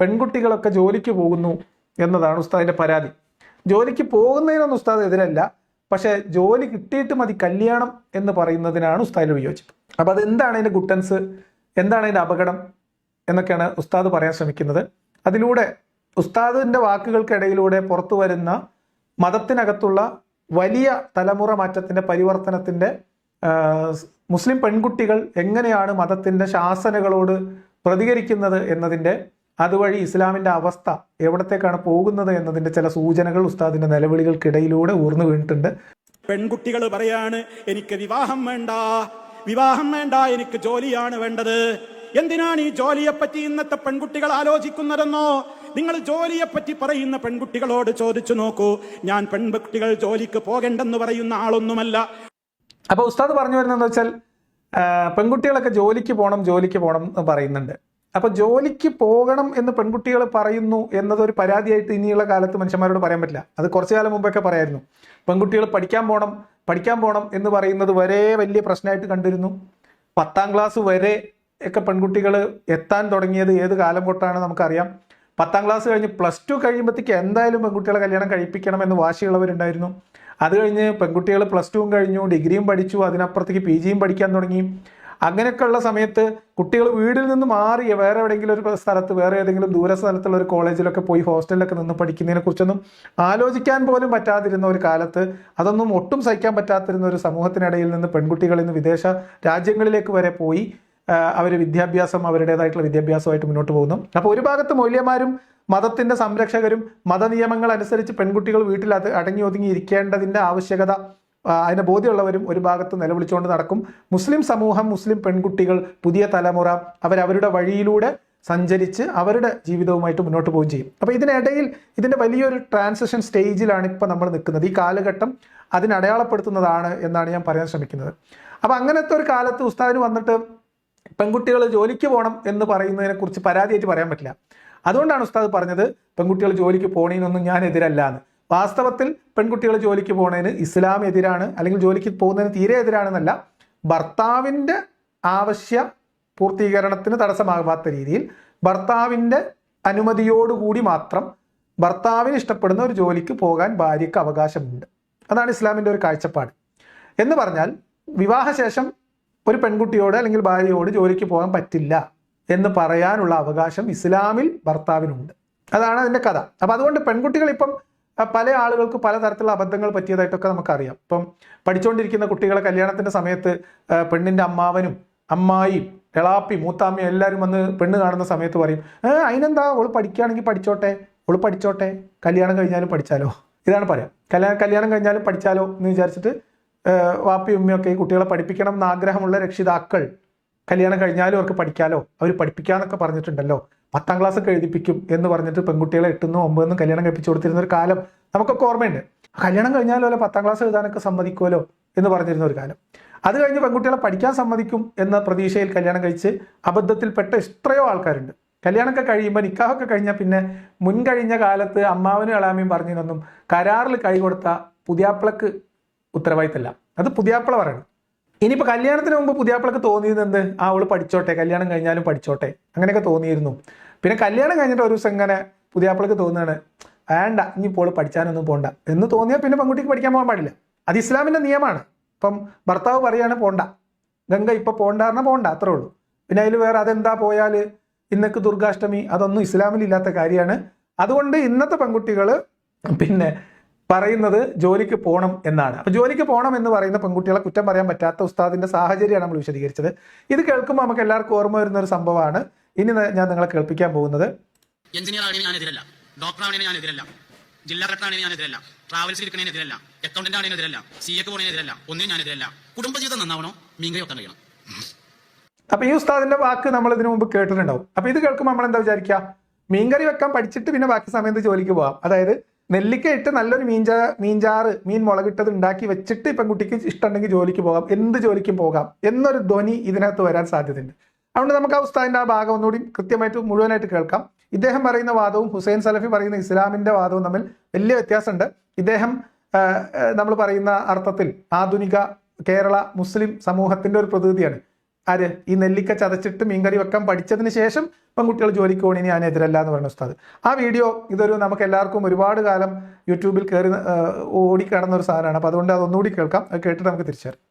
പെൺകുട്ടികളൊക്കെ ജോലിക്ക് പോകുന്നു എന്നതാണ് ഉസ്താദിന്റെ പരാതി. ജോലിക്ക് പോകുന്നതിനൊന്നും ഉസ്താദ് എതിരല്ല. പക്ഷേ ജോലി കിട്ടിയിട്ട് മതി കല്യാണം എന്ന് പറയുന്നതിനാണ് ഉസ്താദിന്റെ വിയോജിപ്പ്. അപ്പോൾ അത് എന്താണ് അതിന്റെ ഗുട്ടൻസ്? എന്താണ് അതിന്റെ അപകടം? എന്നൊക്കെയാണ് ഉസ്താദ് പറയാൻ ശ്രമിക്കുന്നത്. അതിലൂടെ ഉസ്താദിന്റെ വാക്കുകൾക്കിടയിലൂടെ പുറത്തു വരുന്ന മതത്തിനകത്തുള്ള വലിയ തലമുറ മാറ്റത്തിന്റെ പരിവർത്തനത്തിന്റെ മുസ്ലിം പെൺകുട്ടികൾ എങ്ങനെയാണ് മതത്തിന്റെ ശാസനകളോട് പ്രതികരിക്കുന്നത് എന്നതിന്റെ അതുവഴി ഇസ്ലാമിന്റെ അവസ്ഥ എവിടത്തേക്കാണ് പോകുന്നത് എന്നതിന്റെ ചില സൂചനകൾ ഉസ്താദിന്റെ നിലവിളികൾക്കിടയിലൂടെ ഊർന്നു വീണിട്ടുണ്ട്. പെൺകുട്ടികൾ പറയാണ് എനിക്ക് വിവാഹം വേണ്ട വിവാഹം വേണ്ട എനിക്ക് ജോലിയാണ് വേണ്ടത്. എന്തിനാണ് ഈ ജോലിയെപ്പറ്റി ഇന്നത്തെ പെൺകുട്ടികൾ ആലോചിക്കുന്നതെന്നോ? നിങ്ങൾ ജോലിയെപ്പറ്റി പറയുന്ന പെൺകുട്ടികളോട് ചോദിച്ചു നോക്കൂ. ഞാൻ പെൺകുട്ടികൾ ജോലിക്ക് പോകണ്ടെന്ന് പറയുന്ന ആളൊന്നുമല്ല. അപ്പൊ ഉസ്താദ് പറഞ്ഞു വരുന്നതെന്ന് വെച്ചാൽ പെൺകുട്ടികളൊക്കെ ജോലിക്ക് പോകണം ജോലിക്ക് പോകണം എന്ന് പറയുന്നുണ്ട്. അപ്പൊ ജോലിക്ക് പോകണം എന്ന് പെൺകുട്ടികൾ പറയുന്നു എന്നതൊരു പരാതിയായിട്ട് ഇനിയുള്ള കാലത്ത് മനുഷ്യന്മാരോട് പറയാൻ പറ്റില്ല. അത് കുറച്ചു കാലം മുമ്പൊക്കെ പറയായിരുന്നു. പെൺകുട്ടികൾ പഠിക്കാൻ പോകണം പഠിക്കാൻ പോകണം എന്ന് പറയുന്നത് വരെ വലിയ പ്രശ്നമായിട്ട് കണ്ടിരുന്നു. പത്താം ക്ലാസ് വരെ ഒക്കെ പെൺകുട്ടികൾ എത്താൻ തുടങ്ങിയത് ഏത് കാലം തൊട്ടാണ് നമുക്കറിയാം. പത്താം ക്ലാസ് കഴിഞ്ഞ് പ്ലസ് ടു കഴിയുമ്പോഴത്തേക്ക് എന്തായാലും പെൺകുട്ടികളെ കല്യാണം കഴിപ്പിക്കണം എന്ന് വാശിയുള്ളവരുണ്ടായിരുന്നു. അത് കഴിഞ്ഞ് പെൺകുട്ടികൾ പ്ലസ് ടുവും കഴിഞ്ഞു ഡിഗ്രിയും പഠിച്ചു അതിനപ്പുറത്തേക്ക് പി ജിയും പഠിക്കാൻ തുടങ്ങി. അങ്ങനെയൊക്കെ ഉള്ള സമയത്ത് കുട്ടികൾ വീടിൽ നിന്ന് മാറിയ വേറെ എവിടെയെങ്കിലും ഒരു സ്ഥലത്ത് വേറെ ഏതെങ്കിലും ദൂര സ്ഥലത്തുള്ള ഒരു കോളേജിലൊക്കെ പോയി ഹോസ്റ്റലിലൊക്കെ നിന്ന് പഠിക്കുന്നതിനെ കുറിച്ചൊന്നും ആലോചിക്കാൻ പോലും പറ്റാതിരുന്ന ഒരു കാലത്ത് അതൊന്നും ഒട്ടും സഹിക്കാൻ പറ്റാത്തിരുന്ന ഒരു സമൂഹത്തിനിടയിൽ നിന്ന് പെൺകുട്ടികൾ ഇന്ന് വിദേശ രാജ്യങ്ങളിലേക്ക് വരെ പോയി അവർ വിദ്യാഭ്യാസം അവരുടേതായിട്ടുള്ള വിദ്യാഭ്യാസമായിട്ട് മുന്നോട്ട് പോകുന്നു. അപ്പോൾ ഒരു ഭാഗത്ത് മൗല്യമാരും മതത്തിന്റെ സംരക്ഷകരും മതനിയമങ്ങൾ അനുസരിച്ച് പെൺകുട്ടികൾ വീട്ടിൽ അത് അടങ്ങി ഒതുങ്ങി ഇരിക്കേണ്ടതിന്റെ ആവശ്യകത അതിന് ബോധ്യമുള്ളവരും ഒരു ഭാഗത്ത് നിലവിളിച്ചുകൊണ്ട് നടക്കും. മുസ്ലിം സമൂഹം മുസ്ലിം പെൺകുട്ടികൾ പുതിയ തലമുറ അവരവരുടെ വഴിയിലൂടെ സഞ്ചരിച്ച് അവരുടെ ജീവിതവുമായിട്ട് മുന്നോട്ട് പോവുകയും ചെയ്യും. അപ്പോൾ ഇതിനിടയിൽ ഇതിന്റെ വലിയൊരു ട്രാൻസിഷൻ സ്റ്റേജിലാണ് ഇപ്പോൾ നമ്മൾ നിൽക്കുന്നത്. ഈ കാലഘട്ടം അതിനെ അടയാളപ്പെടുത്തുന്നതാണ് എന്നാണ് ഞാൻ പറയാൻ ശ്രമിക്കുന്നത്. അപ്പോൾ അങ്ങനത്തെ ഒരു കാലത്ത് ഉസ്താദിന് വന്നിട്ട് പെൺകുട്ടികൾ ജോലിക്ക് പോകണം എന്ന് പറയുന്നതിനെക്കുറിച്ച് പരാതിയായിട്ട് പറയാൻ പറ്റില്ല. അതുകൊണ്ടാണ് ഉസ്താദ് പറഞ്ഞത് പെൺകുട്ടികൾ ജോലിക്ക് പോണതിനൊന്നും ഞാൻ എതിരല്ല എന്ന് വാസ്തവത്തിൽ പെൺകുട്ടികൾ ജോലിക്ക് പോകുന്നതിന് ഇസ്ലാം എതിരാണ് അല്ലെങ്കിൽ ജോലിക്ക് പോകുന്നതിന് തീരെ എതിരാണെന്നല്ല ഭർത്താവിന്റെ ആവശ്യ പൂർത്തീകരണത്തിന് തടസ്സമാകാത്ത രീതിയിൽ ഭർത്താവിന്റെ അനുമതിയോടുകൂടി മാത്രം ഭർത്താവിന് ഇഷ്ടപ്പെടുന്ന ഒരു ജോലിക്ക് പോകാൻ ഭാര്യയ്ക്ക് അവകാശമുണ്ട്. അതാണ് ഇസ്ലാമിന്റെ ഒരു കാഴ്ചപ്പാട്. എന്ന് പറഞ്ഞാൽ വിവാഹശേഷം ഒരു പെൺകുട്ടിയോട് അല്ലെങ്കിൽ ഭാര്യയോട് ജോലിക്ക് പോകാൻ പറ്റില്ല എന്ന് പറയാനുള്ള അവകാശം ഇസ്ലാമിൽ ഭർത്താവിനുണ്ട്. അതാണ് അതിന്റെ കഥ. അപ്പം അതുകൊണ്ട് പെൺകുട്ടികൾ ഇപ്പം പല ആളുകൾക്ക് പലതരത്തിലുള്ള അബദ്ധങ്ങൾ പറ്റിയതായിട്ടൊക്കെ നമുക്കറിയാം. ഇപ്പം പഠിച്ചുകൊണ്ടിരിക്കുന്ന കുട്ടികളെ കല്യാണത്തിന്റെ സമയത്ത് പെണ്ണിന്റെ അമ്മാവനും അമ്മായിയും എളാപ്പി മൂത്താമ്മയും എല്ലാവരും വന്ന് പെണ്ണ് കാണുന്ന സമയത്ത് പറയും അതിനെന്താ അവൾ പഠിക്കുകയാണെങ്കിൽ പഠിച്ചോട്ടെ. അവൾ പഠിച്ചോട്ടെ. കല്യാണം കഴിഞ്ഞാലും പഠിച്ചാലോ? ഇതാണ് പറയാം. കല്യാണം കല്യാണം കഴിഞ്ഞാലും പഠിച്ചാലോ എന്ന് വിചാരിച്ചിട്ട് വാപ്പയും ഉമ്മയൊക്കെ ഈ കുട്ടികളെ പഠിപ്പിക്കണം എന്ന് ആഗ്രഹമുള്ള രക്ഷിതാക്കൾ കല്യാണം കഴിഞ്ഞാലും അവർക്ക് പഠിക്കാലോ? അവർ പഠിപ്പിക്കാന്നൊക്കെ പറഞ്ഞിട്ടുണ്ടല്ലോ. പത്താം ക്ലാസ് ഒക്കെ എഴുതിപ്പിക്കും എന്ന് പറഞ്ഞിട്ട് പെൺകുട്ടികളെ എട്ടുന്നോ ഒമ്പതെന്നും കല്യാണം കഴിപ്പിച്ചു കൊടുത്തിരുന്ന ഒരു കാലം നമുക്കൊക്കെ ഓർമ്മയുണ്ട്. കല്യാണം കഴിഞ്ഞാലോ അല്ലെ പത്താം ക്ലാസ് എഴുതാനൊക്കെ സമ്മതിക്കുമല്ലോ എന്ന് പറഞ്ഞിരുന്ന ഒരു കാലം. അത് കഴിഞ്ഞ് പെൺകുട്ടികളെ പഠിക്കാൻ സമ്മതിക്കും എന്ന പ്രതീക്ഷയിൽ കല്യാണം കഴിച്ച് അബദ്ധത്തിൽപ്പെട്ട എത്രയോ ആൾക്കാരുണ്ട്. കല്യാണമൊക്കെ കഴിയുമ്പോൾ നിക്കാഹൊക്കെ കഴിഞ്ഞാൽ പിന്നെ മുൻകഴിഞ്ഞ കാലത്ത് അമ്മാവനും അളാമയും പറഞ്ഞതിനൊന്നും കരാറിൽ കൈ കൊടുത്ത പുതിയാപ്പിളക്ക് ഉത്തരവാദിത്തമല്ല അത് പുതിയാപ്പിള പറയണം. ഇനിയിപ്പോൾ കല്യാണത്തിന് മുമ്പ് പുതിയാപ്പിളക്ക് തോന്നിയിരുന്നെന്ത് എന്ത്? ആ അവൾ പഠിച്ചോട്ടെ കല്യാണം കഴിഞ്ഞാലും പഠിച്ചോട്ടെ. അങ്ങനെയൊക്കെ തോന്നിയിരുന്നു. പിന്നെ കല്യാണം കഴിഞ്ഞിട്ട് ഒരു ദിവസം ഇങ്ങനെ പുതിയാപ്പിളക്ക് തോന്നുകയാണ് വേണ്ട ഇനി ഇപ്പോൾ പഠിച്ചാനൊന്നും പോണ്ട. എന്ന് തോന്നിയാൽ പിന്നെ പെൺകുട്ടിക്ക് പഠിക്കാൻ പോകാൻ പാടില്ല. അത് ഇസ്ലാമിന്റെ നിയമമാണ്. ഇപ്പം ഭർത്താവ് പറയാണ് പോണ്ട. ഗംഗ ഇപ്പം പോണ്ട പറഞ്ഞാൽ പോണ്ട അത്രേ ഉള്ളൂ. പിന്നെ അതിൽ വേറെ അതെന്താ പോയാൽ ഇന്നക്ക് ദുർഗാഷ്ടമി അതൊന്നും ഇസ്ലാമിൽ ഇല്ലാത്ത കാര്യമാണ്. അതുകൊണ്ട് ഇന്നത്തെ പെൺകുട്ടികൾ പിന്നെ പറയുന്നത് ജോലിക്ക് പോകണം എന്നാണ്. അപ്പം ജോലിക്ക് പോകണം എന്ന് പറയുന്ന പെൺകുട്ടികളെ കുറ്റം പറയാൻ പറ്റാത്ത ഉസ്താദിന്റെ സാഹചര്യമാണ് നമ്മൾ വിശദീകരിച്ചത്. ഇത് കേൾക്കുമ്പോൾ നമുക്ക് എല്ലാവർക്കും ഓർമ്മ വരുന്ന ഒരു സംഭവമാണ്. ഇനി ഞാൻ നിങ്ങളെ കേൾപ്പിക്കാൻ പോകുന്നത് എഞ്ചിനീയർ ആണെങ്കിൽ ഞാൻ എതിരല്ല ഡോക്ടർ ആണെങ്കിൽ ഞാൻ എതിരല്ല ജില്ലാ കളക്ടർ ആണെങ്കിൽ ഞാൻ എതിരല്ല ട്രാവൽസിൽ ഇരിക്കണതിന് എതിരല്ല. അക്കൗണ്ടന്റ് ആണെങ്കിൽ എതിരല്ല. സി എക്ക് പോണതിന് എതിരല്ല. ഒന്നിനും ഞാൻ എതിരല്ല കുടുംബജീവിതം നന്നാവണോ. മീൻകറി വെക്കാൻ കഴിയണം. അപ്പൊ ഈ ഉസ്താദിന്റെ വാക്ക് നമ്മൾ ഇതിനു മുമ്പ് കേട്ടിട്ടുണ്ടാവും. അപ്പൊ ഇത് കേൾക്കുമ്പോൾ നമ്മൾ എന്താ വിചാരിക്കുക? മീൻകറി വെക്കാൻ പഠിച്ചിട്ട് പിന്നെ ബാക്കി സമയത്ത് ജോലിക്ക് പോവാം. അതായത് നെല്ലിക്ക ഇട്ട് നല്ലൊരു മീൻചാ മീൻചാറ് മീൻ മുളകിട്ടത് ഉണ്ടാക്കി വെച്ചിട്ട് ഇപ്പം കുട്ടിക്ക് ഇഷ്ടമുണ്ടെങ്കിൽ ജോലിക്ക് പോകാം. എന്ത് ജോലിക്കും പോകാം. എന്നൊരു ധ്വനി ഇതിനകത്ത് വരാൻ സാധ്യതയുണ്ട്. അതുകൊണ്ട് നമുക്ക് ആ ഉസ്താദിന്റെ ആ ഭാഗം ഒന്നുകൂടി കൃത്യമായിട്ട് മുഴുവനായിട്ട് കേൾക്കാം. ഇദ്ദേഹം പറയുന്ന വാദവും ഹുസൈൻ സലഫി പറയുന്ന ഇസ്ലാമിന്റെ വാദവും തമ്മിൽ വലിയ വ്യത്യാസമുണ്ട്. ഇദ്ദേഹം നമ്മൾ പറയുന്ന അർത്ഥത്തിൽ ആധുനിക കേരള മുസ്ലിം സമൂഹത്തിന്റെ ഒരു പ്രതിനിധിയാണ്. ആര്? ഈ നെല്ലിക്ക ചതച്ചിട്ട് മീൻകറി വെക്കാൻ പഠിച്ചതിന് ശേഷം പെൺകുട്ടികൾ ജോലിക്ക് പോകണി ഞാൻ എതിരല്ല എന്ന് പറയുന്ന ഉസ്താദ്. ആ വീഡിയോ ഇതൊരു നമുക്ക് എല്ലാവർക്കും ഒരുപാട് കാലം യൂട്യൂബിൽ കയറി ഓടിക്കിടന്ന ഒരു സാധനമാണ്. അപ്പോൾ അതുകൊണ്ട് അതൊന്നുകൂടി കേൾക്കാം. അത് കേട്ടിട്ട് നമുക്ക് തിരിച്ചറിയാം.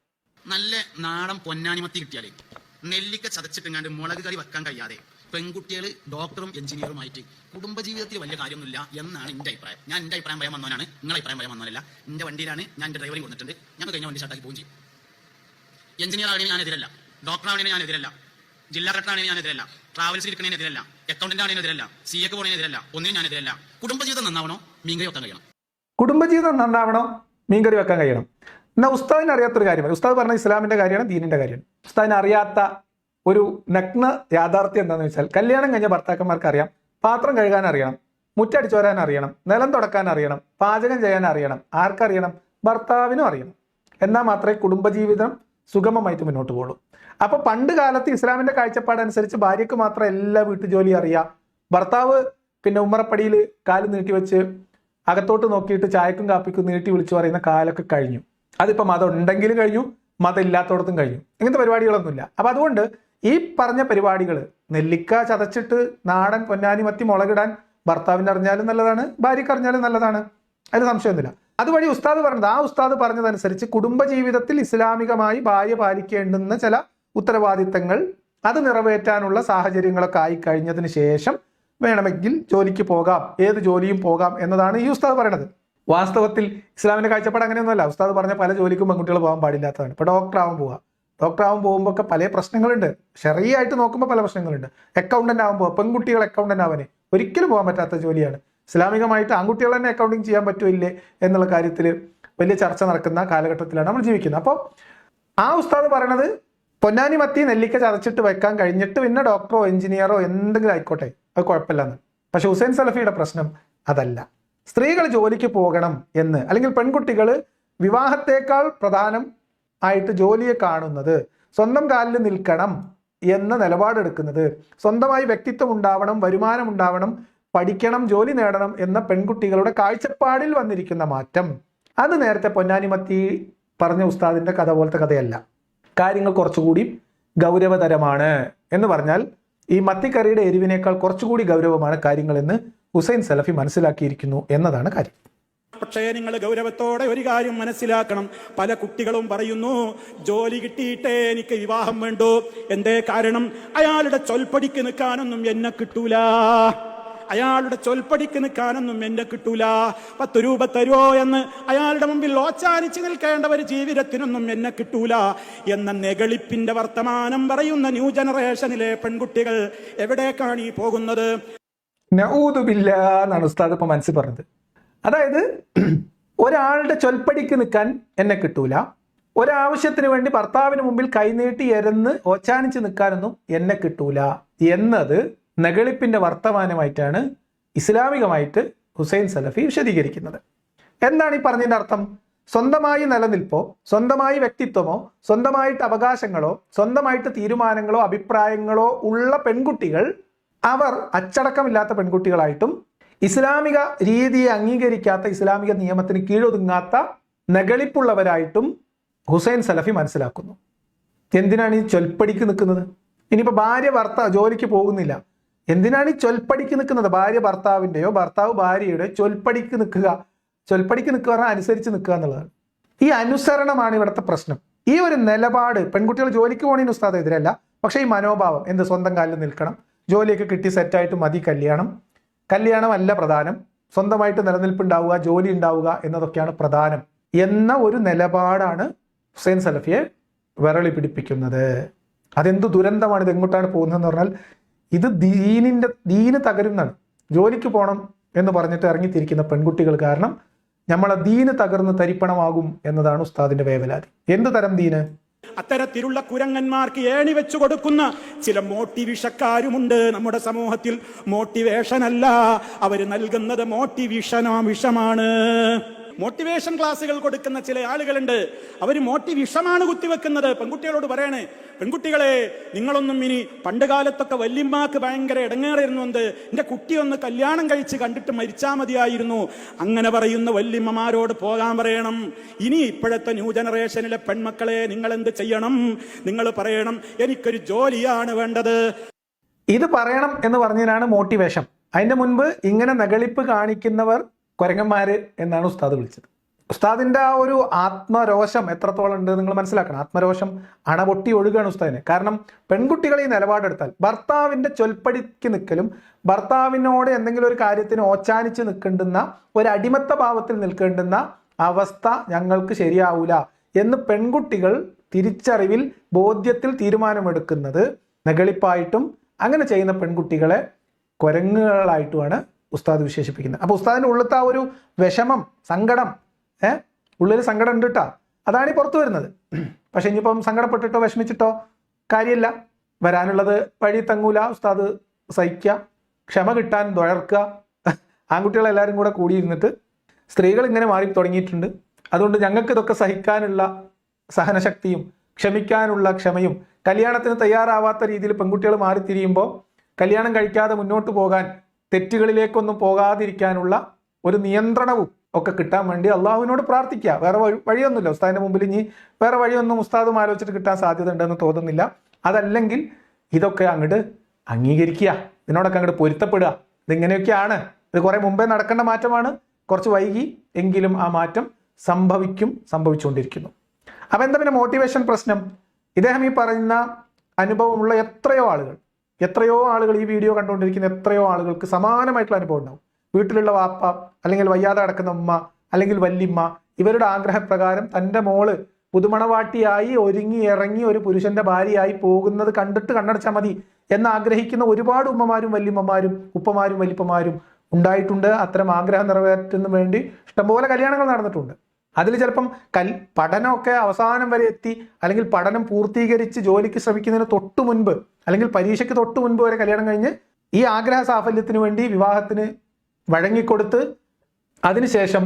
നല്ല നാടൻ പൊന്നാനിമത്തി കിട്ടിയാലേ. നെല്ലിക്ക ചതച്ചിട്ടെങ്ങാണ്ട് മുളക് കറി വെക്കാൻ കഴിയാതെ പെൺകുട്ടികൾ ഡോക്ടറും എഞ്ചിനീയറുമായിട്ട് കുടുംബജീവിതത്തിൽ വലിയ കാര്യമൊന്നുമില്ല എന്നാണ് എന്റെ അഭിപ്രായം. ഞാൻ എന്റെ അഭിപ്രായം പറയാൻ വന്നവനാണ്. നിങ്ങളെ അഭിപ്രായം പറയാൻ വന്നവനല്ല. എന്റെ വണ്ടിയിലാണ് ഞാൻ എന്റെ ഡ്രൈവറിൽ വന്നിട്ടുണ്ട്. ഞങ്ങൾ കഴിഞ്ഞ വണ്ടി ഷട്ടാക്കി പോകും ചെയ്യും എഞ്ചിനീയർ ആണെങ്കിൽ ഞാൻ എതിരല്ല. ഡോക്ടർ ആണെങ്കിൽ ഞാൻ എതിരല്ല. ജില്ലാ കളക്ടർ ആണെങ്കിൽ ഞാൻ എതിരല്ല. ട്രാവൽസിൽ ഇരിക്കണതിന് എതിരല്ല. അക്കൗണ്ടന്റ് ആണെങ്കിൽ എതിരല്ല. സി എക്ക് പോകണതിന് എതിരല്ല. ഒന്നിനും ഞാൻ എതിരല്ല. കുടുംബജീവിതം നന്നാവണോ? മീൻകറി വെക്കാൻ കഴിയണം. കുടുംബജീവിതം നന്നാവണോ? മീൻകറി വെക്കാൻ കഴിയണം. എന്നാൽ ഉസ്താദിന് അറിയാത്തൊരു കാര്യമാണ് ഉസ്താദ് പറഞ്ഞ ഇസ്ലാമിന്റെ കാര്യമാണ് ദീനിന്റെ കാര്യമാണ്. ഉസ്താദിന് അറിയാത്ത ഒരു നഗ്ന യാഥാർത്ഥ്യം എന്താണെന്ന് വെച്ചാൽ കല്യാണം കഴിഞ്ഞ ഭർത്താക്കന്മാർക്ക് അറിയാം പാത്രം കഴുകാൻ അറിയണം മുറ്റടിച്ചു വരാൻ അറിയണം നിലം തുടക്കാൻ അറിയണം പാചകം ചെയ്യാൻ അറിയണം ആർക്കറിയണം ഭർത്താവിനും അറിയണം. എന്നാൽ മാത്രമേ കുടുംബജീവിതം സുഗമമായിട്ട് മുന്നോട്ട് പോകുള്ളൂ അപ്പൊ പണ്ട് കാലത്ത് ഇസ്ലാമിന്റെ കാഴ്ചപ്പാടനുസരിച്ച് ഭാര്യയ്ക്ക് മാത്രം എല്ലാ വീട്ടുജോലി അറിയാം. ഭർത്താവ് പിന്നെ ഉമ്മറപ്പടിയിൽ കാൽ നീട്ടിവെച്ച് അകത്തോട്ട് നോക്കിയിട്ട് ചായക്കും കാപ്പിക്കും നീട്ടി വിളിച്ചു പറയുന്ന കാലൊക്കെ കഴിഞ്ഞു. അതിപ്പോ മതം ഉണ്ടെങ്കിലും കഴിഞ്ഞു മതം ഇല്ലാത്തടത്തും കഴിഞ്ഞു. ഇങ്ങനത്തെ പരിപാടികളൊന്നുമില്ല. അപ്പോൾ അതുകൊണ്ട് ഈ പറഞ്ഞ പരിപാടികൾ നെല്ലിക്ക ചതച്ചിട്ട് നാടൻ പൊന്നാനി മത്തി മുളകിടാൻ ഭർത്താവിന് അറിഞ്ഞാലും നല്ലതാണ് ഭാര്യയ്ക്ക് അറിഞ്ഞാലും നല്ലതാണ്. അതിന് സംശയമൊന്നുമില്ല. അതുവഴി ഉസ്താദ് പറഞ്ഞത് ആ ഉസ്താദ് പറഞ്ഞതനുസരിച്ച് കുടുംബജീവിതത്തിൽ ഇസ്ലാമികമായി ഭാര്യ പാലിക്കേണ്ടുന്ന ചില ഉത്തരവാദിത്തങ്ങൾ അത് നിറവേറ്റാനുള്ള സാഹചര്യങ്ങളൊക്കെ ആയി കഴിഞ്ഞതിന് ശേഷം വേണമെങ്കിൽ ജോലിക്ക് പോകാം. ഏത് ജോലിയും പോകാം എന്നതാണ് ഈ ഉസ്താദ് പറയണത്. വാസ്തവത്തിൽ ഇസ്ലാമിന്റെ കാഴ്ചപ്പാട് അങ്ങനെയൊന്നുമല്ല. ഉസ്താദ് പറഞ്ഞ പല ജോലിക്കും പെൺകുട്ടികൾ പോകാൻ പാടില്ലാത്തതാണ്. ഇപ്പൊ ഡോക്ടർ ആവാൻ പോവുക ഡോക്ടർ ആവാൻ പോകുമ്പോൾ ഒക്കെ പല പ്രശ്നങ്ങളുണ്ട്. ഷെറിയായിട്ട് നോക്കുമ്പോൾ പല പ്രശ്നങ്ങളുണ്ട്. അക്കൗണ്ടന്റ് ആകുമ്പോൾ പെൺകുട്ടികൾ അക്കൗണ്ടന്റ് ആവാനേ ഒരിക്കലും പോകാൻ പറ്റാത്ത ജോലിയാണ്. ഇസ്ലാമികമായിട്ട് ആൺകുട്ടികൾ തന്നെ അക്കൗണ്ടിങ് ചെയ്യാൻ പറ്റുമില്ലേ എന്നുള്ള കാര്യത്തിൽ വലിയ ചർച്ച നടക്കുന്ന കാലഘട്ടത്തിലാണ് നമ്മൾ ജീവിക്കുന്നത്. അപ്പോൾ ആ ഉസ്താദ് പറയണത് പൊന്നാനി മത്തി നെല്ലിക്ക ചതച്ചിട്ട് വെക്കാൻ കഴിഞ്ഞിട്ട് പിന്നെ ഡോക്ടറോ എഞ്ചിനീയറോ എന്തെങ്കിലും ആയിക്കോട്ടെ. അത് കുഴപ്പമില്ലെന്ന്. പക്ഷെ ഹുസൈൻ സലഫിയുടെ പ്രശ്നം അതല്ല. സ്ത്രീകൾ ജോലിക്ക് പോകണം എന്ന് അല്ലെങ്കിൽ പെൺകുട്ടികൾ വിവാഹത്തേക്കാൾ പ്രധാനം ആയിട്ട് ജോലിയെ കാണുന്നത് സ്വന്തം കാലിൽ നിൽക്കണം എന്ന നിലപാടെടുക്കുന്നത് സ്വന്തമായി വ്യക്തിത്വം ഉണ്ടാവണം വരുമാനം ഉണ്ടാവണം പഠിക്കണം ജോലി നേടണം എന്ന പെൺകുട്ടികളുടെ കാഴ്ചപ്പാടിൽ വന്നിരിക്കുന്ന മാറ്റം. അത് നേരത്തെ പൊന്നാനിമത്തി പറഞ്ഞ ഉസ്താദിന്റെ കഥ പോലത്തെ കഥയല്ല. കാര്യങ്ങൾ കുറച്ചുകൂടി ഗൗരവതരമാണ് എന്ന് പറഞ്ഞാൽ ഈ മത്തിക്കറിയുടെ എരിവിനേക്കാൾ കുറച്ചുകൂടി ഗൗരവമാണ് കാര്യങ്ങളെന്ന് ഹുസൈൻ സലഫി മനസ്സിലാക്കിയിരിക്കുന്നു എന്നതാണ് കാര്യം. പക്ഷേ നിങ്ങൾ ഗൗരവത്തോടെ ഒരു കാര്യം മനസ്സിലാക്കണം. പല കുട്ടികളും പറയുന്നു ജോലി കിട്ടിയിട്ടേ എനിക്ക് വിവാഹം വേണ്ടു. എന്തേ കാരണം? അയാളുടെ ചൊൽപ്പടിക്ക് നിൽക്കാനൊന്നും എന്നെ കിട്ടൂല. അയാളുടെ ചൊൽപ്പടിക്ക് നിൽക്കാനൊന്നും എന്നെ കിട്ടൂല. പത്ത് രൂപ തരുമോ എന്ന് അയാളുടെ മുമ്പിൽ ഓച്ചാനിച്ച് നിൽക്കേണ്ട ഒരു ജീവിതത്തിനൊന്നും എന്നെ കിട്ടൂല. എന്ന നെഗളിപ്പിന്റെ വർത്തമാനം പറയുന്ന ന്യൂ ജനറേഷനിലെ പെൺകുട്ടികൾ എവിടേക്കാണ് ഈ പോകുന്നത്? നഊദുബില്ല എന്നാണ് ഉസ്താദ് ഇപ്പൊ മനസ്സിൽ പറഞ്ഞത്. അതായത് ഒരാളുടെ ചൊൽപ്പടിക്ക് നിൽക്കാൻ എന്നെ കിട്ടൂല. ഒരാവശ്യത്തിന് വേണ്ടി ഭർത്താവിന് മുമ്പിൽ കൈനീട്ടി എരന്ന് ഓച്ചാനിച്ച് നിൽക്കാനൊന്നും എന്നെ കിട്ടൂല എന്നത് നെഗളിപ്പിന്റെ വർത്തമാനമായിട്ടാണ് ഇസ്ലാമികമായിട്ട് ഹുസൈൻ സലഫി വിശദീകരിക്കുന്നത്. എന്താണ് ഈ പറഞ്ഞതിന്റെ അർത്ഥം? സ്വന്തമായി നിലനിൽപ്പോ സ്വന്തമായി വ്യക്തിത്വമോ സ്വന്തമായിട്ട് അവകാശങ്ങളോ സ്വന്തമായിട്ട് തീരുമാനങ്ങളോ അഭിപ്രായങ്ങളോ ഉള്ള പെൺകുട്ടികൾ അവർ അച്ചടക്കമില്ലാത്ത പെൺകുട്ടികളായിട്ടും ഇസ്ലാമിക രീതിയെ അംഗീകരിക്കാത്ത ഇസ്ലാമിക നിയമത്തിന് കീഴൊതുങ്ങാത്ത നകളിപ്പുള്ളവരായിട്ടും ഹുസൈൻ സലഫി മനസ്സിലാക്കുന്നു. എന്തിനാണ് ഈ ചൊൽപ്പടിക്ക് നിൽക്കുന്നത്? ഇനിയിപ്പോൾ ഭാര്യ ഭർത്താവ് ജോലിക്ക് പോകുന്നില്ല. എന്തിനാണ് ഈ ചൊൽപ്പടിക്ക് നിൽക്കുന്നത്? ഭാര്യ ഭർത്താവിന്റെയോ ഭർത്താവ് ഭാര്യയുടെ ചൊൽപ്പടിക്ക് നിൽക്കുക. ചൊൽപ്പടിക്ക് നിൽക്കുക പറഞ്ഞാൽ അനുസരിച്ച് നിൽക്കുക എന്നുള്ളതാണ്. ഈ അനുസരണമാണ് ഇവിടുത്തെ പ്രശ്നം. ഈ ഒരു നിലപാട് പെൺകുട്ടികൾ ജോലിക്ക് പോകണതിന് ഉസ്താദ് എതിരല്ല പക്ഷേ ഈ മനോഭാവം എന്ത് സ്വന്തം കാലിൽ നിൽക്കണം. ജോലിയൊക്കെ കിട്ടി സെറ്റായിട്ട് മതി കല്യാണം. കല്യാണമല്ല പ്രധാനം. സ്വന്തമായിട്ട് നിലനിൽപ്പുണ്ടാവുക ജോലി ഉണ്ടാവുക എന്നതൊക്കെയാണ് പ്രധാനം എന്ന ഒരു നിലപാടാണ് ഹുസൈൻ സലഫിയെ വിരളി പിടിപ്പിക്കുന്നത്. അതെന്ത് ദുരന്തമാണ് ഇത് എങ്ങോട്ടാണ് പോകുന്നതെന്ന് പറഞ്ഞാൽ ഇത് ദീനിന്റെ ദീന് തകരുന്നതാണ്. ജോലിക്ക് പോകണം എന്ന് പറഞ്ഞിട്ട് ഇറങ്ങിത്തിരിക്കുന്ന പെൺകുട്ടികൾ കാരണം നമ്മളെ ദീന് തകർന്ന് തരിപ്പണമാകും എന്നതാണ് ഉസ്താദിന്റെ വേവലാതി. എന്ത് തരം ദീന്? അത്തരത്തിലുള്ള കുരങ്ങന്മാർക്ക് ഏണി വെച്ചു കൊടുക്കുന്ന ചില മോട്ടിവിഷക്കാരുമുണ്ട് നമ്മുടെ സമൂഹത്തിൽ. മോട്ടിവേഷൻ അല്ല. അവർ നൽകുന്നത് മോട്ടിവിഷനോ വിഷമാണ്. മോട്ടിവേഷൻ ക്ലാസ്സുകൾ കൊടുക്കുന്ന ചില ആളുകളുണ്ട്. അവർ മോട്ടിവിഷമാണ് കുത്തിവെക്കുന്നത്. പെൺകുട്ടികളോട് പറയണേ പെൺകുട്ടികളെ നിങ്ങളൊന്നും ഇനി പണ്ട് കാലത്തൊക്കെ വല്യമ്മാക്ക് ഭയങ്കര ഇടങ്ങേറായിരുന്നു എന്ത്? എന്റെ കുട്ടി ഒന്ന് കല്യാണം കഴിച്ച് കണ്ടിട്ട് മരിച്ചാൽ മതിയായിരുന്നു. അങ്ങനെ പറയുന്ന വല്യമ്മമാരോട് പോകാൻ പറയണം. ഇനി ഇപ്പോഴത്തെ ന്യൂ ജനറേഷനിലെ പെൺമക്കളെ നിങ്ങൾ എന്ത് ചെയ്യണം? നിങ്ങൾ പറയണം എനിക്കൊരു ജോലിയാണ് വേണ്ടത്. ഇത് പറയണം എന്ന് പറഞ്ഞതിനാണ് മോട്ടിവേഷൻ. അതിന്റെ മുൻപ് ഇങ്ങനെ നകളിപ്പ് കാണിക്കുന്നവർ കുരങ്ങന്മാര് എന്നാണ് ഉസ്താദ് വിളിച്ചത്. ഉസ്താദിന്റെ ആ ഒരു ആത്മരോഷം എത്രത്തോളം ഉണ്ട് നിങ്ങൾ മനസ്സിലാക്കണം. ആത്മരോഷം അണപൊട്ടി ഒഴുകാണ് ഉസ്താദിന്. കാരണം പെൺകുട്ടികൾ ഈ നിലപാടെടുത്താൽ ഭർത്താവിന്റെ ചൊൽപ്പടിക്ക് നിൽക്കലും ഭർത്താവിനോട് എന്തെങ്കിലും ഒരു കാര്യത്തിന് ഓച്ചാനിച്ച് നിൽക്കേണ്ടുന്ന ഒരു അടിമത്ത ഭാവത്തിൽ നിൽക്കേണ്ടുന്ന അവസ്ഥ ഞങ്ങൾക്ക് ശരിയാവൂല എന്ന് പെൺകുട്ടികൾ തിരിച്ചറിവിൽ ബോധ്യത്തിൽ തീരുമാനമെടുക്കുന്നത് നകളിപ്പായിട്ടും അങ്ങനെ ചെയ്യുന്ന പെൺകുട്ടികളെ കുരങ്ങുകളായിട്ടുമാണ് ഉസ്താദ് വിശേഷിപ്പിക്കുന്നത്. അപ്പോൾ ഉസ്താദിന്റെ ഉള്ളത്തെ ആ ഒരു വിഷമം സങ്കടം ഏഹ് ഉള്ളിൽ സങ്കടം ഉണ്ട് കേട്ടോ അതാണ് ഈ പുറത്തു വരുന്നത്. പക്ഷെ ഇനിയിപ്പം സങ്കടപ്പെട്ടിട്ടോ വിഷമിച്ചിട്ടോ കാര്യമില്ല. വരാനുള്ളത് വഴി തങ്ങൂല ഉസ്താദ് സഹിക്കുക ക്ഷമ കിട്ടാൻ തുഴർക്കുക ആൺകുട്ടികളെല്ലാവരും കൂടെ കൂടിയിരുന്നിട്ട് സ്ത്രീകൾ ഇങ്ങനെ മാറി തുടങ്ങിയിട്ടുണ്ട്. അതുകൊണ്ട് ഞങ്ങൾക്ക് ഇതൊക്കെ സഹിക്കാനുള്ള സഹനശക്തിയും ക്ഷമിക്കാനുള്ള ക്ഷമയും കല്യാണത്തിന് തയ്യാറാവാത്ത രീതിയിൽ പെൺകുട്ടികൾ മാറിത്തിരിയുമ്പോൾ കല്യാണം കഴിക്കാതെ മുന്നോട്ട് പോകാൻ തെറ്റുകളിലേക്കൊന്നും പോകാതിരിക്കാനുള്ള ഒരു നിയന്ത്രണവും ഒക്കെ കിട്ടാൻ വേണ്ടി അള്ളാഹുവിനോട് പ്രാർത്ഥിക്കുക. വേറെ വഴി വഴിയൊന്നുമില്ല. ഉസ്താദിന്റെ മുമ്പിൽ ഇനി വേറെ വഴിയൊന്നും ഉസ്താദും ആലോചിച്ചിട്ട് കിട്ടാൻ സാധ്യത ഉണ്ടെന്ന് തോന്നുന്നില്ല. അതല്ലെങ്കിൽ ഇതൊക്കെ അങ്ങോട്ട് അംഗീകരിക്കുക. ഇതിനോടൊക്കെ അങ്ങോട്ട് പൊരുത്തപ്പെടുക. ഇതിങ്ങനെയൊക്കെയാണ്. ഇത് കുറെ മുമ്പേ നടക്കേണ്ട മാറ്റമാണ്. കുറച്ച് വൈകി എങ്കിലും ആ മാറ്റം സംഭവിക്കും സംഭവിച്ചുകൊണ്ടിരിക്കുന്നു. അപ്പൊ എന്താ പിന്നെ മോട്ടിവേഷൻ പ്രശ്നം? ഇദ്ദേഹം ഈ പറയുന്ന അനുഭവമുള്ള എത്രയോ ആളുകൾ എത്രയോ ആളുകൾ ഈ വീഡിയോ കണ്ടുകൊണ്ടിരിക്കുന്ന എത്രയോ ആളുകൾക്ക് സമാനമായിട്ടുള്ള അനുഭവം ഉണ്ടാവും. വീട്ടിലുള്ള വാപ്പ അല്ലെങ്കിൽ വയ്യാതെ കിടക്കുന്ന ഉമ്മ അല്ലെങ്കിൽ വല്യമ്മ ഇവരുടെ ആഗ്രഹപ്രകാരം തന്റെ മോൾ പുതുമണവാട്ടിയായി ഒരുങ്ങി ഇറങ്ങി ഒരു പുരുഷന്റെ ഭാര്യയായി പോകുന്നത് കണ്ടിട്ട് കണ്ണടച്ചാൽ മതി എന്ന് ആഗ്രഹിക്കുന്ന ഒരുപാട് ഉമ്മമാരും വല്യമ്മമാരും ഉപ്പമാരും വലിപ്പമാരും ഉണ്ടായിട്ടുണ്ട്. അത്തരം ആഗ്രഹം നിറവേറ്റുന്നതിന് വേണ്ടി ഇഷ്ടംപോലെ കല്യാണങ്ങൾ നടന്നിട്ടുണ്ട്. അതിൽ ചിലപ്പം കൽ പഠനമൊക്കെ അവസാനം വരെ എത്തി അല്ലെങ്കിൽ പഠനം പൂർത്തീകരിച്ച് ജോലിക്ക് ശ്രമിക്കുന്നതിന് തൊട്ട് മുൻപ് അല്ലെങ്കിൽ പരീക്ഷയ്ക്ക് തൊട്ട് മുൻപ് വരെ കല്യാണം കഴിഞ്ഞ് ഈ ആഗ്രഹ സാഫല്യത്തിന് വേണ്ടി വിവാഹത്തിന് വഴങ്ങിക്കൊടുത്ത് അതിനുശേഷം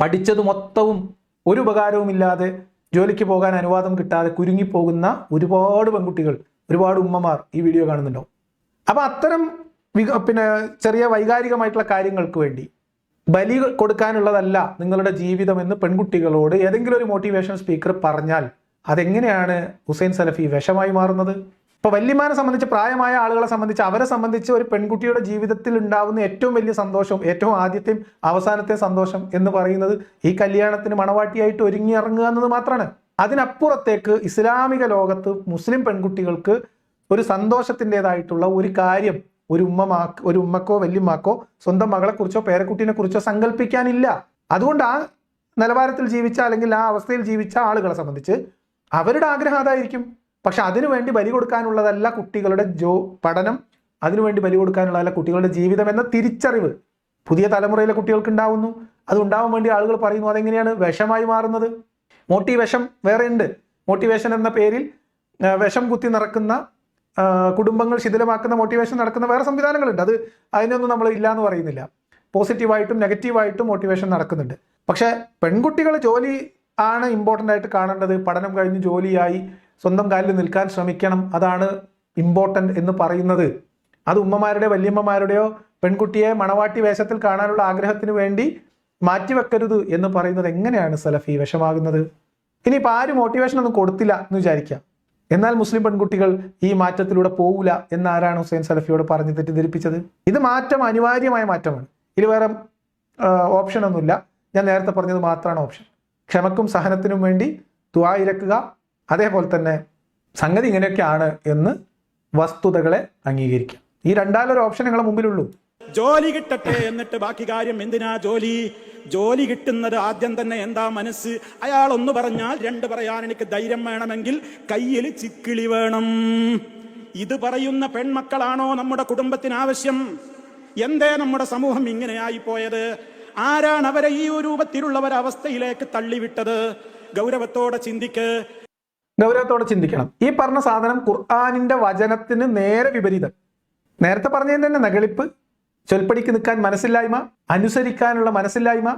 പഠിച്ചത് മൊത്തവും ഒരു ഉപകാരവുമില്ലാതെ ജോലിക്ക് പോകാൻ അനുവാദം കിട്ടാതെ കുരുങ്ങിപ്പോകുന്ന ഒരുപാട് പെൺകുട്ടികൾ ഒരുപാട് ഉമ്മമാർ ഈ വീഡിയോ കാണുന്നുണ്ടാവും. അപ്പം അത്തരം പിന്നെ ചെറിയ വൈകാരികമായിട്ടുള്ള കാര്യങ്ങൾക്ക് വേണ്ടി ബലി കൊടുക്കാനുള്ളതല്ല നിങ്ങളുടെ ജീവിതം എന്ന് പെൺകുട്ടികളോട് ഏതെങ്കിലും ഒരു മോട്ടിവേഷൻ സ്പീക്കർ പറഞ്ഞാൽ അതെങ്ങനെയാണ് ഹുസൈൻ സലഫി വിഷമായി മാറുന്നത്? ഇപ്പൊ വല്യമാനെ സംബന്ധിച്ച് പ്രായമായ ആളുകളെ സംബന്ധിച്ച് അവരെ സംബന്ധിച്ച് ഒരു പെൺകുട്ടിയുടെ ജീവിതത്തിൽ ഉണ്ടാവുന്ന ഏറ്റവും വലിയ സന്തോഷം ഏറ്റവും ആദ്യത്തെയും അവസാനത്തെ സന്തോഷം എന്ന് പറയുന്നത് ഈ കല്യാണത്തിന് മണവാട്ടിയായിട്ട് ഒരുങ്ങി ഇറങ്ങുക എന്നത് മാത്രമാണ്. അതിനപ്പുറത്തേക്ക് ഇസ്ലാമിക ലോകത്ത് മുസ്ലിം പെൺകുട്ടികൾക്ക് ഒരു സന്തോഷത്തിന്റെതായിട്ടുള്ള ഒരു കാര്യം ഒരു ഉമ്മ ഒരു ഉമ്മക്കോ വല്യമ്മക്കോ സ്വന്തം മകളെ കുറിച്ചോ പേരക്കുട്ടീനെ കുറിച്ചോ സങ്കല്പിക്കാനില്ല. അതുകൊണ്ട് ആ നിലവാരത്തിൽ ജീവിച്ച അല്ലെങ്കിൽ ആ അവസ്ഥയിൽ ജീവിച്ച ആളുകളെ സംബന്ധിച്ച് അവരുടെ ആഗ്രഹം അതായിരിക്കും. പക്ഷെ അതിനുവേണ്ടി ബലി കൊടുക്കാനുള്ളതല്ല കുട്ടികളുടെ ജോ പഠനം. അതിനുവേണ്ടി ബലി കൊടുക്കാനുള്ളതല്ല കുട്ടികളുടെ ജീവിതം എന്ന തിരിച്ചറിവ് പുതിയ തലമുറയിലെ കുട്ടികൾക്ക് ഉണ്ടാവുന്നു. അത് ഉണ്ടാവാൻ വേണ്ടി ആളുകൾ പറയുന്നു അതെങ്ങനെയാണ്? വിഷമായി മാറുന്നത്. മോട്ടിവേഷം വേറെ ഉണ്ട്. മോട്ടിവേഷൻ എന്ന പേരിൽ വിഷം കുത്തി നിറക്കുന്ന കുടുംബങ്ങൾ ശിഥിലമാക്കുന്ന മോട്ടിവേഷൻ നടക്കുന്ന വേറെ സംവിധാനങ്ങളുണ്ട്. അത് അതിനൊന്നും നമ്മൾ ഇല്ല എന്ന് പറയുന്നില്ല പോസിറ്റീവായിട്ടും നെഗറ്റീവായിട്ടും മോട്ടിവേഷൻ നടക്കുന്നുണ്ട്. പക്ഷേ പെൺകുട്ടികൾ ജോലി ആണ് ഇമ്പോർട്ടന്റ് ആയിട്ട് കാണേണ്ടത്. പഠനം കഴിഞ്ഞ് ജോലിയായി സ്വന്തം കാലിൽ നിൽക്കാൻ ശ്രമിക്കണം. അതാണ് ഇമ്പോർട്ടന്റ് എന്ന് പറയുന്നത്. അത് ഉമ്മമാരുടെ വല്യമ്മമാരുടെയോ പെൺകുട്ടിയെ മണവാട്ടി വേഷത്തിൽ കാണാനുള്ള ആഗ്രഹത്തിന് വേണ്ടി മാറ്റിവെക്കരുത് എന്ന് പറയുന്നത് എങ്ങനെയാണ് സലഫി വിഷമാകുന്നത്? ഇനിയിപ്പോൾ ആരും മോട്ടിവേഷൻ ഒന്നും കൊടുത്തില്ല എന്ന് വിചാരിക്കാം എന്നാൽ മുസ്ലിം പെൺകുട്ടികൾ ഈ മാറ്റത്തിലൂടെ പോവില്ല എന്നാരാണ് ഹുസൈൻ സലഫിയോട് പറഞ്ഞ് തെറ്റിദ്ധരിപ്പിച്ചത്? ഇത് മാറ്റം അനിവാര്യമായ മാറ്റമാണ്. ഇതിൽ വേറെ ഓപ്ഷൻ ഒന്നുമില്ല. ഞാൻ നേരത്തെ പറഞ്ഞത് മാത്രമാണ് ഓപ്ഷൻ ക്ഷമക്കും സഹനത്തിനും വേണ്ടി ത്വാ ഇരക്കുക അതേപോലെ തന്നെ സംഗതി ഇങ്ങനെയൊക്കെയാണ് എന്ന് വസ്തുതകളെ അംഗീകരിക്കുക. ഈ രണ്ടാലൊരു ഓപ്ഷൻ നിങ്ങളുടെ മുമ്പിലുള്ളൂ. ജോലി കിട്ടട്ടെ എന്നിട്ട് ബാക്കി കാര്യം എന്തിനാ ജോലി? ജോലി കിട്ടുന്നത് ആദ്യം തന്നെ എന്താ മനസ്സ്? അയാൾ ഒന്ന് പറഞ്ഞാൽ രണ്ട് പറയാൻ എനിക്ക് ധൈര്യം വേണമെങ്കിൽ കയ്യിൽ ചിക്കിളി വേണം. ഇത് പറയുന്ന പെൺമക്കളാണോ നമ്മുടെ കുടുംബത്തിന് ആവശ്യം? എന്തേ നമ്മുടെ സമൂഹം ഇങ്ങനെയായി പോയത് ആരാണ് അവരെ ഈ രൂപത്തിലുള്ള ഒരവസ്ഥയിലേക്ക് തള്ളിവിട്ടത്? ഗൗരവത്തോടെ ചിന്തിക്ക്. ഗൗരവത്തോടെ ചിന്തിക്കണം. ഈ പറഞ്ഞ സാധനം ഖുർആാനിന്റെ വചനത്തിന് നേരെ വിപരീതം. നേരത്തെ പറഞ്ഞതിന് തന്നെ നകളിപ്പ് ചൊൽപ്പടിക്ക് നിൽക്കാൻ മനസ്സില്ലായ്മ അനുസരിക്കാനുള്ള മനസ്സില്ലായ്മ.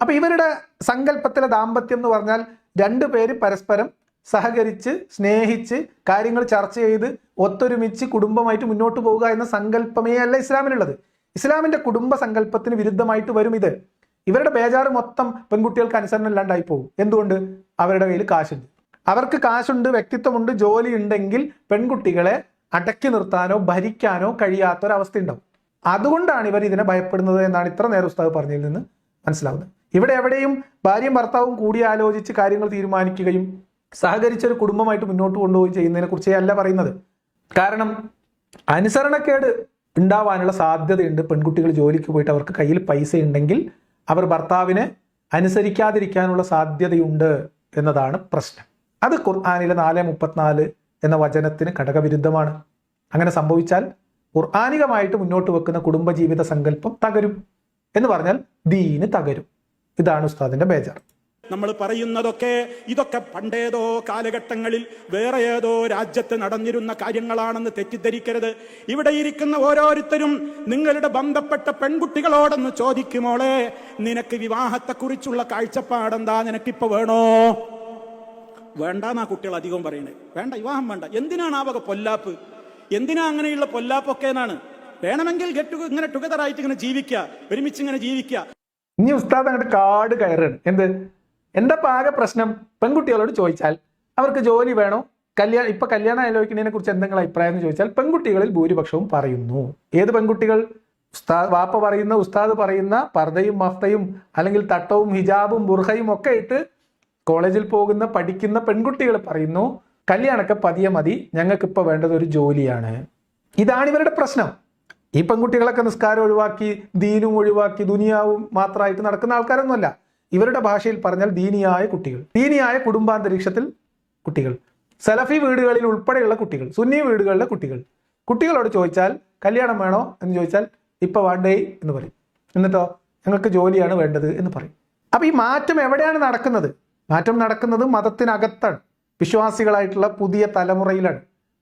അപ്പൊ ഇവരുടെ സങ്കല്പത്തിലെ ദാമ്പത്യം എന്ന് പറഞ്ഞാൽ രണ്ടു പേര് പരസ്പരം സഹകരിച്ച് സ്നേഹിച്ച് കാര്യങ്ങൾ ചർച്ച ചെയ്ത് ഒത്തൊരുമിച്ച് കുടുംബമായിട്ട് മുന്നോട്ട് പോവുക എന്ന സങ്കല്പമേ അല്ല ഇസ്ലാമിനുള്ളത് ഇസ്ലാമിന്റെ കുടുംബ സങ്കല്പത്തിന് വിരുദ്ധമായിട്ട് വരും ഇത്. ഇവരുടെ ബേജാറ് മൊത്തം പെൺകുട്ടികൾക്ക് അനുസരണം ഇല്ലാണ്ടായി പോകും. എന്തുകൊണ്ട്? അവരുടെ കയ്യിൽ കാശുണ്ട്. അവർക്ക് കാശുണ്ട് വ്യക്തിത്വമുണ്ട് ജോലി ഉണ്ടെങ്കിൽ പെൺകുട്ടികളെ അടക്കി നിർത്താനോ ഭരിക്കാനോ കഴിയാത്തൊരവസ്ഥ ഉണ്ടാവും. അതുകൊണ്ടാണ് ഇവർ ഇതിനെ ഭയപ്പെടുന്നത് എന്നാണ് ഇത്ര നേരം ഉസ്താവ് പറഞ്ഞതിൽ നിന്ന് മനസ്സിലാവുന്നത്. ഇവിടെ എവിടെയും ഭാര്യയും ഭർത്താവും കൂടി ആലോചിച്ച് കാര്യങ്ങൾ തീരുമാനിക്കുകയും സഹകരിച്ച ഒരു കുടുംബമായിട്ട് മുന്നോട്ട് കൊണ്ടുപോയി ചെയ്യുന്നതിനെ കുറിച്ചേ അല്ല പറയുന്നത്. കാരണം അനുസരണക്കേട് ഉണ്ടാവാനുള്ള സാധ്യതയുണ്ട്. പെൺകുട്ടികൾ ജോലിക്ക് പോയിട്ട് അവർക്ക് കയ്യിൽ പൈസ ഉണ്ടെങ്കിൽ അവർ ഭർത്താവിനെ അനുസരിക്കാതിരിക്കാനുള്ള സാധ്യതയുണ്ട് എന്നതാണ് പ്രശ്നം. അത് ഖുർആാനിലെ നാല് മുപ്പത്തിനാല് എന്ന വചനത്തിന് ഘടകവിരുദ്ധമാണ്. അങ്ങനെ സംഭവിച്ചാൽ ഖുർആാനികമായിട്ട് മുന്നോട്ട് വെക്കുന്ന കുടുംബജീവിത സങ്കല്പം തകരും എന്ന് പറഞ്ഞാൽ ദീന് തകരും. ഇതാണ് ഉസ്താദിന്റെ ബേജാർ. നമ്മൾ പറയുന്നതൊക്കെ ഇതൊക്കെ പണ്ടേതോ കാലഘട്ടങ്ങളിൽ വേറെ ഏതോ രാജ്യത്ത് നടന്നിരുന്ന കാര്യങ്ങളാണെന്ന് തെറ്റിദ്ധരിക്കരുത്. ഇവിടെ ഇരിക്കുന്ന ഓരോരുത്തരും നിങ്ങളുടെ ബന്ധപ്പെട്ട പെൺകുട്ടികളോടൊന്ന് ചോദിക്കുമോളെ നിനക്ക് വിവാഹത്തെക്കുറിച്ചുള്ള കാഴ്ചപ്പാടെന്താ? നിനക്കിപ്പോ വേണോ? വേണ്ടെന്നാ കുട്ടികൾ അധികം പറയുന്നത്. വേണ്ട വിവാഹം വേണ്ട. എന്തിനാണ് ആവക വക പൊല്ലാപ്പ്? എന്തിനാ അങ്ങനെയുള്ള പൊല്ലാപ്പൊക്കെ എന്നാണ്. വേണമെങ്കിൽ ഗെറ്റ് ഇങ്ങനെ ടുഗദർ ആയിട്ട് ഇങ്ങനെ ജീവിക്കുക ഒരുമിച്ച് ഇങ്ങനെ ജീവിക്കുക. ഇനി ഉസ്താദ് അങ്ങോട്ട് കാട് കയറാണ് എന്ത്? എന്താ പാക പ്രശ്നം? പെൺകുട്ടികളോട് ചോദിച്ചാൽ അവർക്ക് ജോലി വേണോ? കല്യാണം ഇപ്പൊ കല്യാണം ആലോചിക്കുന്നതിനെ കുറിച്ച് എന്തെങ്കിലും അഭിപ്രായം എന്ന് ചോദിച്ചാൽ പെൺകുട്ടികളിൽ ഭൂരിപക്ഷവും പറയുന്നു. ഏത് പെൺകുട്ടികൾ? ഉസ്താദ് വാപ്പ പറയുന്ന ഉസ്താദ് പറയുന്ന പർദ്ദയും മഫ്തയും അല്ലെങ്കിൽ തട്ടവും ഹിജാബും ബുർഹയും ഒക്കെ ഇട്ട് കോളേജിൽ പോകുന്ന പഠിക്കുന്ന പെൺകുട്ടികൾ പറയുന്നു. കല്യാണമൊക്കെ പതിയെ മതി. ഞങ്ങൾക്ക് ഇപ്പൊ വേണ്ടത് ഒരു ജോലിയാണ്. ഇതാണ് ഇവരുടെ പ്രശ്നം. ഈ പെൺകുട്ടികളൊക്കെ നിസ്കാരം ഒഴിവാക്കി ദീനും ഒഴിവാക്കി ദുനിയാവും മാത്രമായിട്ട് നടക്കുന്ന ആൾക്കാരൊന്നുമല്ല. ഇവരുടെ ഭാഷയിൽ പറഞ്ഞാൽ ദീനിയായ കുട്ടികൾ. ദീനിയായ കുടുംബാന്തരീക്ഷത്തിൽ കുട്ടികൾ. സലഫി വീടുകളിൽ ഉൾപ്പെടെയുള്ള കുട്ടികൾ. സുന്നി വീടുകളിലെ കുട്ടികൾ. കുട്ടികളോട് ചോദിച്ചാൽ കല്യാണം വേണോ? എന്ന് ചോദിച്ചാൽ ഇപ്പൊ വേണ്ടേ എന്ന് പറയും. എന്നിട്ടോ ഞങ്ങൾക്ക് ജോലിയാണ് വേണ്ടത് എന്ന് പറയും. അപ്പൊ ഈ മാറ്റം എവിടെയാണ് നടക്കുന്നത്? മാറ്റം നടക്കുന്നത് മതത്തിനകത്താണ്. വിശ്വാസികളായിട്ടുള്ള പുതിയ തലമുറയിലാണ്.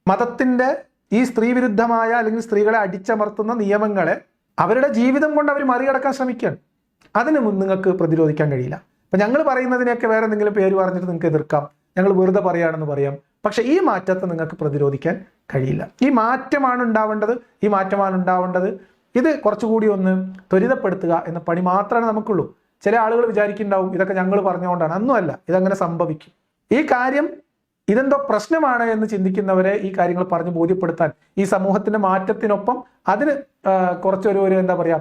മതത്തിന്റെ ഈ സ്ത്രീ വിരുദ്ധമായ അല്ലെങ്കിൽ സ്ത്രീകളെ അടിച്ചമർത്തുന്ന നിയമങ്ങളെ അവരുടെ ജീവിതം കൊണ്ട് അവർ മറികടക്കാൻ ശ്രമിക്കുകയാണ്. അതിന് നിങ്ങൾക്ക് പ്രതിരോധിക്കാൻ കഴിയില്ല. അപ്പൊ ഞങ്ങൾ പറയുന്നതിനെയൊക്കെ വേറെ എന്തെങ്കിലും പേര് പറഞ്ഞിട്ട് നിങ്ങൾക്ക് എതിർക്കാം. ഞങ്ങൾ വെറുതെ പറയുകയാണെന്ന് പറയാം. പക്ഷെ ഈ മാറ്റത്തെ നിങ്ങൾക്ക് പ്രതിരോധിക്കാൻ കഴിയില്ല. ഈ മാറ്റമാണ് ഉണ്ടാവേണ്ടത്. ഈ മാറ്റമാണ് ഉണ്ടാവേണ്ടത്. ഇത് കുറച്ചുകൂടി ഒന്ന് ത്വരിതപ്പെടുത്തുക എന്ന പണി മാത്രമേ നമുക്കുള്ളൂ. ചില ആളുകൾ വിചാരിക്കുന്നുണ്ടാവും ഇതൊക്കെ ഞങ്ങൾ പറഞ്ഞുകൊണ്ടാണ്. ഒന്നുമല്ല ഇതങ്ങനെ സംഭവിക്കും. ഈ കാര്യം ഇതെന്തോ പ്രശ്നമാണ് എന്ന് ചിന്തിക്കുന്നവരെ ഈ കാര്യങ്ങൾ പറഞ്ഞ് ബോധ്യപ്പെടുത്താൻ ഈ സമൂഹത്തിന്റെ മാറ്റത്തിനൊപ്പം അതിന് കുറച്ചൊരു ഒരു എന്താ പറയാ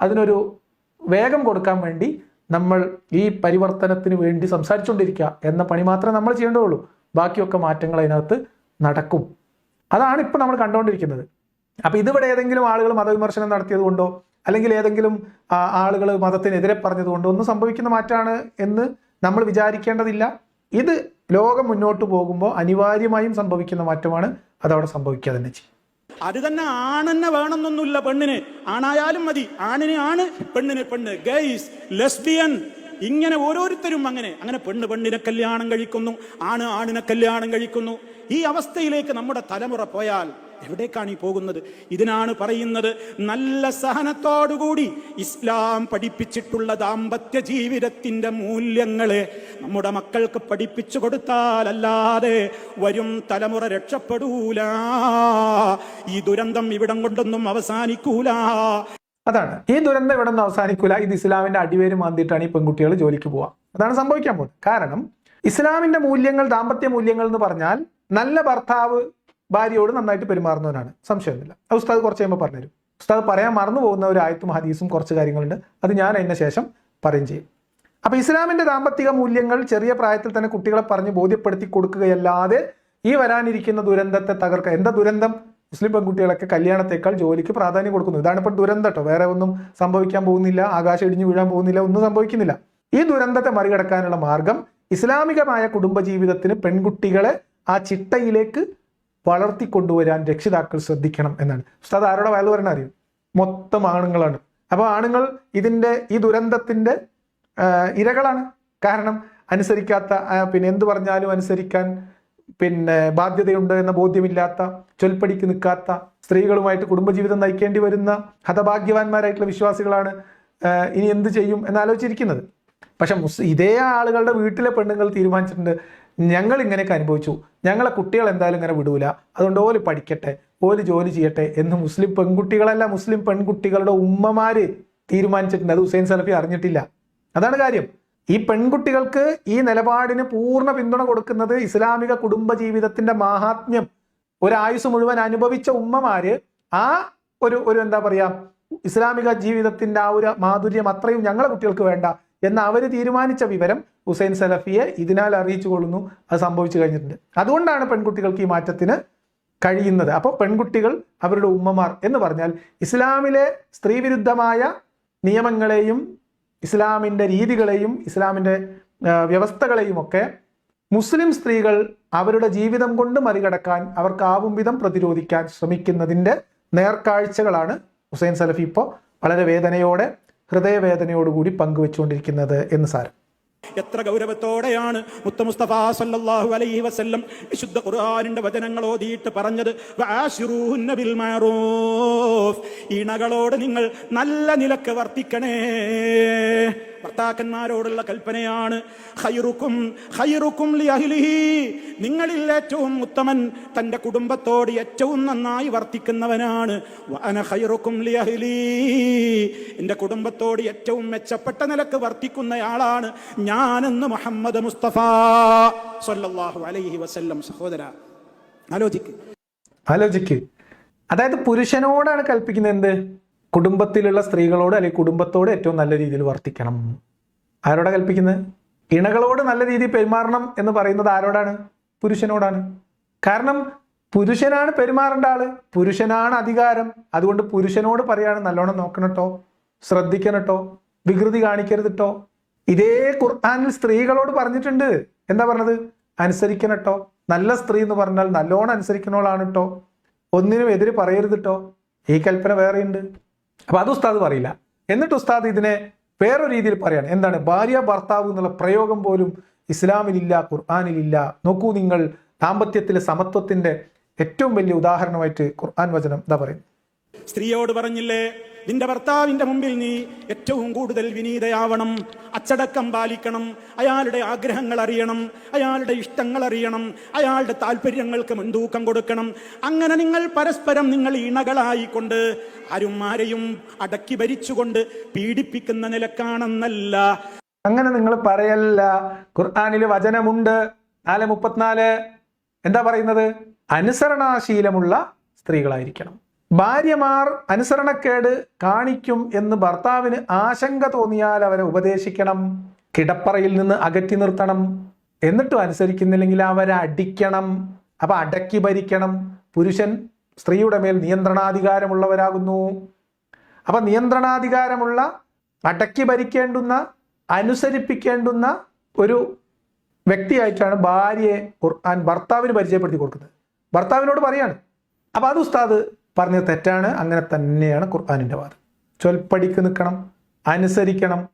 അതിനൊരു വേഗം കൊടുക്കാൻ വേണ്ടി നമ്മൾ ഈ പരിവർത്തനത്തിന് വേണ്ടി സംസാരിച്ചുകൊണ്ടിരിക്കുക എന്ന പണി മാത്രമേ നമ്മൾ ചെയ്യേണ്ടതുള്ളൂ ബാക്കിയൊക്കെ മാറ്റങ്ങൾ അതിനകത്ത് നടക്കും. അതാണ് ഇപ്പൊ നമ്മൾ കണ്ടുകൊണ്ടിരിക്കുന്നത്. അപ്പൊ ഇതിവിടെ ഏതെങ്കിലും ആളുകൾ മതവിമർശനം നടത്തിയത് കൊണ്ടോ അല്ലെങ്കിൽ ഏതെങ്കിലും ആളുകൾ മതത്തിനെതിരെ പറഞ്ഞതുകൊണ്ടോ ഒന്നും സംഭവിക്കുന്ന മാറ്റമാണ് എന്ന് നമ്മൾ വിചാരിക്കേണ്ടതില്ല. ഇത് ലോകം മുന്നോട്ട് പോകുമ്പോൾ അനിവാര്യമായും സംഭവിക്കുന്ന മാറ്റമാണ് അതവിടെ സംഭവിക്കുക തന്നെ ചെയ്യും. അത് തന്നെ ആണെന്നെ വേണമെന്നൊന്നുമില്ല പെണ്ണിന്. ആണായാലും മതി. ആണിന് ആണ് പെണ്ണിന് പെണ്ണ്. ഗൈസ് ലെസ്ബിയൻ ഇങ്ങനെ ഓരോരുത്തരും അങ്ങനെ. അങ്ങനെ പെണ്ണ് പെണ്ണിനെ കല്യാണം കഴിക്കുന്നു ആണ് ആണിനെ കല്യാണം കഴിക്കുന്നു. ഈ അവസ്ഥയിലേക്ക് നമ്മുടെ തലമുറ പോയാൽ എവിടേക്കാണ് ഈ പോകുന്നത്? ഇതിനാണ് പറയുന്നത് നല്ല സഹനത്തോടുകൂടി ഇസ്ലാം പഠിപ്പിച്ചിട്ടുള്ള ദാമ്പത്യ ജീവിതത്തിന്റെ മൂല്യങ്ങളെ നമ്മുടെ മക്കൾക്ക് പഠിപ്പിച്ചു കൊടുത്താലല്ലാതെ വരും തലമുറ രക്ഷപ്പെടൂല. ഈ ദുരന്തം ഇവിടം കൊണ്ടൊന്നും അവസാനിക്കൂല. അതാണ്. ഈ ദുരന്തം ഇവിടെ നിന്ന് അവസാനിക്കൂല. ഇത് ഇസ്ലാമിന്റെ അടിവേര് മാന്തിയിട്ടാണ് ഈ പെൺകുട്ടികൾ ജോലിക്ക് പോവുക. അതാണ് സംഭവിക്കാൻ പോകുന്നത്. കാരണം ഇസ്ലാമിന്റെ മൂല്യങ്ങൾ ദാമ്പത്യ മൂല്യങ്ങൾ എന്ന് പറഞ്ഞാൽ നല്ല ഭർത്താവ് ഭാര്യയോട് നന്നായിട്ട് പെരുമാറുന്നവനാണ്. സംശയമൊന്നുമില്ല ഉസ്താദ് കുറച്ച് കഴിയുമ്പോൾ പറഞ്ഞുതരും. ഉസ്താദ് പറയാൻ മറന്നു പോകുന്ന ഒരു ആയത്തും ഹദീസും കുറച്ച് കാര്യങ്ങളുണ്ട്. അത് ഞാൻ അതിന് ശേഷം പറയും ചെയ്യും. അപ്പൊ ഇസ്ലാമിന്റെ ദാമ്പത്തിക മൂല്യങ്ങൾ ചെറിയ പ്രായത്തിൽ തന്നെ കുട്ടികളെ പറഞ്ഞ് ബോധ്യപ്പെടുത്തി കൊടുക്കുകയല്ലാതെ ഈ വരാനിരിക്കുന്ന ദുരന്തത്തെ തകർക്കുക എന്താ ദുരന്തം? മുസ്ലിം പെൺകുട്ടികളൊക്കെ കല്യാണത്തെക്കാൾ ജോലിക്ക് പ്രാധാന്യം കൊടുക്കുന്നു. ഇതാണ് ഇപ്പോൾ ദുരന്തം കേട്ടോ വേറെ ഒന്നും സംഭവിക്കാൻ പോകുന്നില്ല. ആകാശം ഇടിഞ്ഞു വീഴാൻ പോകുന്നില്ല. ഒന്നും സംഭവിക്കുന്നില്ല. ഈ ദുരന്തത്തെ മറികടക്കാനുള്ള മാർഗം ഇസ്ലാമികമായ കുടുംബജീവിതത്തിന് പെൺകുട്ടികളെ ആ ചിട്ടയിലേക്ക് വളർത്തിക്കൊണ്ടുവരാൻ രക്ഷിതാക്കൾ ശ്രദ്ധിക്കണം എന്നാണ്. ഉസ്താദ് ആരുടെ വയൽ പറഞ്ഞ അറിയും? മൊത്തം ആണുങ്ങളാണ്. അപ്പോൾ ആണുങ്ങൾ ഇതിന്റെ ഈ ദുരന്തത്തിന്റെ ഇരകളാണ്. കാരണം അനുസരിക്കാത്ത പിന്നെ എന്ത് പറഞ്ഞാലും അനുസരിക്കാൻ പിന്നെ ബാധ്യതയുണ്ട് എന്ന ബോധ്യമില്ലാത്ത ചൊൽപ്പടിക്ക് നിൽക്കാത്ത സ്ത്രീകളുമായിട്ട് കുടുംബജീവിതം നയിക്കേണ്ടി വരുന്ന ഹതഭാഗ്യവാന്മാരായിട്ടുള്ള വിശ്വാസികളാണ് ഇനി എന്ത് ചെയ്യും എന്നാലോചിച്ചിരിക്കുന്നത്. പക്ഷെ മുസ് ഇതേ ആളുകളുടെ വീട്ടിലെ പെണ്ണുങ്ങൾ തീരുമാനിച്ചിട്ടുണ്ട്. ഞങ്ങൾ ഇങ്ങനെയൊക്കെ അനുഭവിച്ചു. ഞങ്ങളെ കുട്ടികൾ എന്തായാലും ഇങ്ങനെ വിടൂല. അതുകൊണ്ട് ഓൽ പഠിക്കട്ടെ ഓൽ ജോലി ചെയ്യട്ടെ എന്ന് മുസ്ലിം പെൺകുട്ടികളല്ല മുസ്ലിം പെൺകുട്ടികളുടെ ഉമ്മമാര് തീരുമാനിച്ചിട്ടുണ്ട്. അത് ഹുസൈൻ സലഫി അറിഞ്ഞിട്ടില്ല. അതാണ് കാര്യം. ഈ പെൺകുട്ടികൾക്ക് ഈ നിലപാടിന് പൂർണ പിന്തുണ കൊടുക്കുന്നത് ഇസ്ലാമിക കുടുംബ ജീവിതത്തിന്റെ മാഹാത്മ്യം ഒരായുസ് മുഴുവൻ അനുഭവിച്ച ഉമ്മമാര് ആ ഒരു ഒരു എന്താ പറയാ ഇസ്ലാമിക ജീവിതത്തിന്റെ ആ ഒരു മാധുര്യം അത്രയും ഞങ്ങളെ കുട്ടികൾക്ക് വേണ്ട എന്ന് അവർ തീരുമാനിച്ച വിവരം ഹുസൈൻ സലഫിയെ ഇതിനാൽ അറിയിച്ചു കൊള്ളുന്നു. അത് സംഭവിച്ചു കഴിഞ്ഞിട്ടുണ്ട്. അതുകൊണ്ടാണ് പെൺകുട്ടികൾക്ക് ഈ മാറ്റത്തിന് കഴിയുന്നത്. അപ്പോൾ പെൺകുട്ടികൾ അവരുടെ ഉമ്മമാർ എന്ന് പറഞ്ഞാൽ ഇസ്ലാമിലെ സ്ത്രീവിരുദ്ധമായ നിയമങ്ങളെയും ഇസ്ലാമിന്റെ രീതികളെയും ഇസ്ലാമിന്റെ ആ, വ്യവസ്ഥകളെയും ഒക്കെ മുസ്ലിം സ്ത്രീകൾ അവരുടെ ജീവിതം കൊണ്ട് മറികടക്കാൻ അവർക്കാവും വിധം പ്രതിരോധിക്കാൻ ശ്രമിക്കുന്നതിന്റെ നേർക്കാഴ്ചകളാണ് ഹുസൈൻ സലഫി ഇപ്പോൾ വളരെ വേദനയോടെ ഹൃദയവേദനയോടുകൂടി പങ്കുവെച്ചുകൊണ്ടിരിക്കുന്നത് എന്ന് സാരം. എത്ര ഗൗരവത്തോടെയാണ് മുത്ത മുസ്തഫ സല്ലല്ലാഹു അലൈഹി വസ്ല്ലം വിശുദ്ധ ഖുർആനിന്റെ വചനങ്ങൾ ഓതിയിട്ട് പറഞ്ഞത് ഇണകളോട് നിങ്ങൾ നല്ല നിലയ്ക്ക് വർത്തിക്കണേ. ഭർത്താക്കന്മാരോടുള്ള കൽപ്പനയാണ്. ഖൈറുക്കും ലി നിങ്ങളിൽ ഏറ്റവും ഉത്തമൻ തന്റെ കുടുംബത്തോട് ഏറ്റവും നന്നായി വർത്തിക്കുന്നവനാണ്. അഹ്ലി എന്റെ കുടുംബത്തോട് ഏറ്റവും മെച്ചപ്പെട്ട നിലയ്ക്ക് വർത്തിക്കുന്നയാളാണ് ഞാനെന്ന് മുഹമ്മദ് മുസ്തഫ സല്ലല്ലാഹു അലൈഹി വസല്ലം. സഹോദര ആലോചിക്ക്. ആലോചിക്ക്. അതായത് പുരുഷനോടാണ് കൽപ്പിക്കുന്നത് എന്ത്? കുടുംബത്തിലുള്ള സ്ത്രീകളോട് അല്ലെങ്കിൽ കുടുംബത്തോട് ഏറ്റവും നല്ല രീതിയിൽ വർത്തിക്കണം. ആരോടാ കൽപ്പിക്കുന്നത്? ഇണകളോട് നല്ല രീതിയിൽ പെരുമാറണം എന്ന് പറയുന്നത് ആരോടാണ്? പുരുഷനോടാണ്. കാരണം പുരുഷനാണ് പെരുമാറേണ്ട ആൾ പുരുഷനാണ് അധികാരം. അതുകൊണ്ട് പുരുഷനോട് പറയാണ് നല്ലോണം നോക്കണട്ടോ ശ്രദ്ധിക്കണട്ടോ വികൃതി കാണിക്കരുതിട്ടോ. ഇതേ ഖുർആാനിൽ സ്ത്രീകളോട് പറഞ്ഞിട്ടുണ്ട്. എന്താ പറഞ്ഞത്? അനുസരിക്കണട്ടോ. നല്ല സ്ത്രീ എന്ന് പറഞ്ഞാൽ നല്ലോണം അനുസരിക്കണോളാണ് കേട്ടോ ഒന്നിനും എതിര് പറയരുത് കേട്ടോ ഈ കൽപ്പന വേറെയുണ്ട്. അപ്പൊ അത് ഉസ്താദ് പറയില്ല. എന്നിട്ട് ഉസ്താദ് ഇതിനെ വേറൊരു രീതിയിൽ പറയാണ്. എന്താണ്? ഭാര്യ ഭർത്താവ് എന്നുള്ള പ്രയോഗം പോലും ഇസ്ലാമിലില്ല ഖുർആാനിലില്ല. നോക്കൂ നിങ്ങൾ ദാമ്പത്യത്തിലെ സമത്വത്തിന്റെ ഏറ്റവും വലിയ ഉദാഹരണമായിട്ട് ഖുർആൻ വചനം എന്താ പറയുന്നത്. സ്ത്രീയോട് പറഞ്ഞില്ലേ നിന്റെ ഭർത്താവിന്റെ മുമ്പിൽ നീ ഏറ്റവും കൂടുതൽ വിനീതയാവണം. അച്ചടക്കം പാലിക്കണം. അയാളുടെ ആഗ്രഹങ്ങൾ അറിയണം. അയാളുടെ ഇഷ്ടങ്ങൾ അറിയണം. അയാളുടെ താല്പര്യങ്ങൾക്ക് മുൻതൂക്കം കൊടുക്കണം. അങ്ങനെ നിങ്ങൾ പരസ്പരം നിങ്ങൾ ഇണകളായിക്കൊണ്ട് ആരും ആരെയും അടക്കി ഭരിച്ചുകൊണ്ട് പീഡിപ്പിക്കുന്ന നിലക്കാണെന്നല്ല. അങ്ങനെ നിങ്ങൾ പറയല്ല. ഖുർആാനിൽ വചനമുണ്ട്. നാല് മുപ്പത്തിനാല്. എന്താ പറയുന്നത്? അനുസരണാശീലമുള്ള സ്ത്രീകളായിരിക്കണം. ഭാര്യമാർ അനുസരണക്കേട് കാണിക്കും എന്ന് ഭർത്താവിന് ആശങ്ക തോന്നിയാൽ അവരെ ഉപദേശിക്കണം. കിടപ്പറയിൽ നിന്ന് അകറ്റി നിർത്തണം. എന്നിട്ടും അനുസരിക്കുന്നില്ലെങ്കിൽ അവരെ അടിക്കണം. അപ്പൊ അടക്കി ഭരിക്കണം. പുരുഷൻ സ്ത്രീയുടെ മേൽ നിയന്ത്രണാധികാരമുള്ളവരാകുന്നു. അപ്പൊ നിയന്ത്രണാധികാരമുള്ള അടക്കി ഭരിക്കേണ്ടുന്ന അനുസരിപ്പിക്കേണ്ടുന്ന ഒരു വ്യക്തിയായിട്ടാണ് ഭാര്യയെ ഖുർആൻ ഭർത്താവിന് പരിചയപ്പെടുത്തി കൊടുക്കുന്നത്. ഭർത്താവിനോട് പറയാണ്. അപ്പൊ അത് ഉസ്താദ് പറഞ്ഞത് തെറ്റാണ് അങ്ങനെ തന്നെയാണ് ഖുർആാനിന്റെ വാദം. ചൊൽപ്പടിക്ക് നിൽക്കണം അനുസരിക്കണം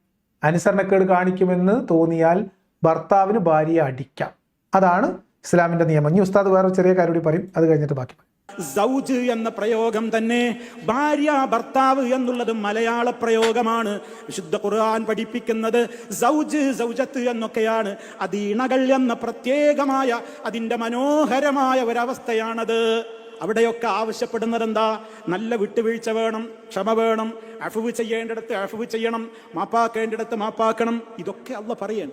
അനുസരണക്കേട് കാണിക്കുമെന്ന് തോന്നിയാൽ ഭർത്താവിന് ഭാര്യയെ അടിക്കാം. അതാണ് ഇസ്ലാമിന്റെ നിയമം. ഈ ഉസ്താദ് വേറെ ചെറിയ കാര്യം കൂടി പറയും അത് കഴിഞ്ഞിട്ട് ബാക്കി പറയും. സൗജ് എന്ന പ്രയോഗം തന്നെ ഭാര്യ ഭർത്താവ് എന്നുള്ളത് മലയാള പ്രയോഗമാണ്. വിശുദ്ധ ഖുർആൻ പഠിപ്പിക്കുന്നത് സൗജ് സൗജത്ത് എന്നൊക്കെയാണ്. അത് ഇണകൾ എന്ന പ്രത്യേകമായ അതിന്റെ മനോഹരമായ ഒരവസ്ഥയാണത്. അവിടെയൊക്കെ ആവശ്യപ്പെടുന്നത് എന്താ നല്ല വിട്ടുവീഴ്ച വേണം ക്ഷമ വേണം അഫുവ് ചെയ്യേണ്ടിടത്ത് അഫുവ് ചെയ്യണം മാപ്പാക്കേണ്ടിടത്ത് മാപ്പാക്കണം. ഇതൊക്കെ അല്ല പറയാൻ.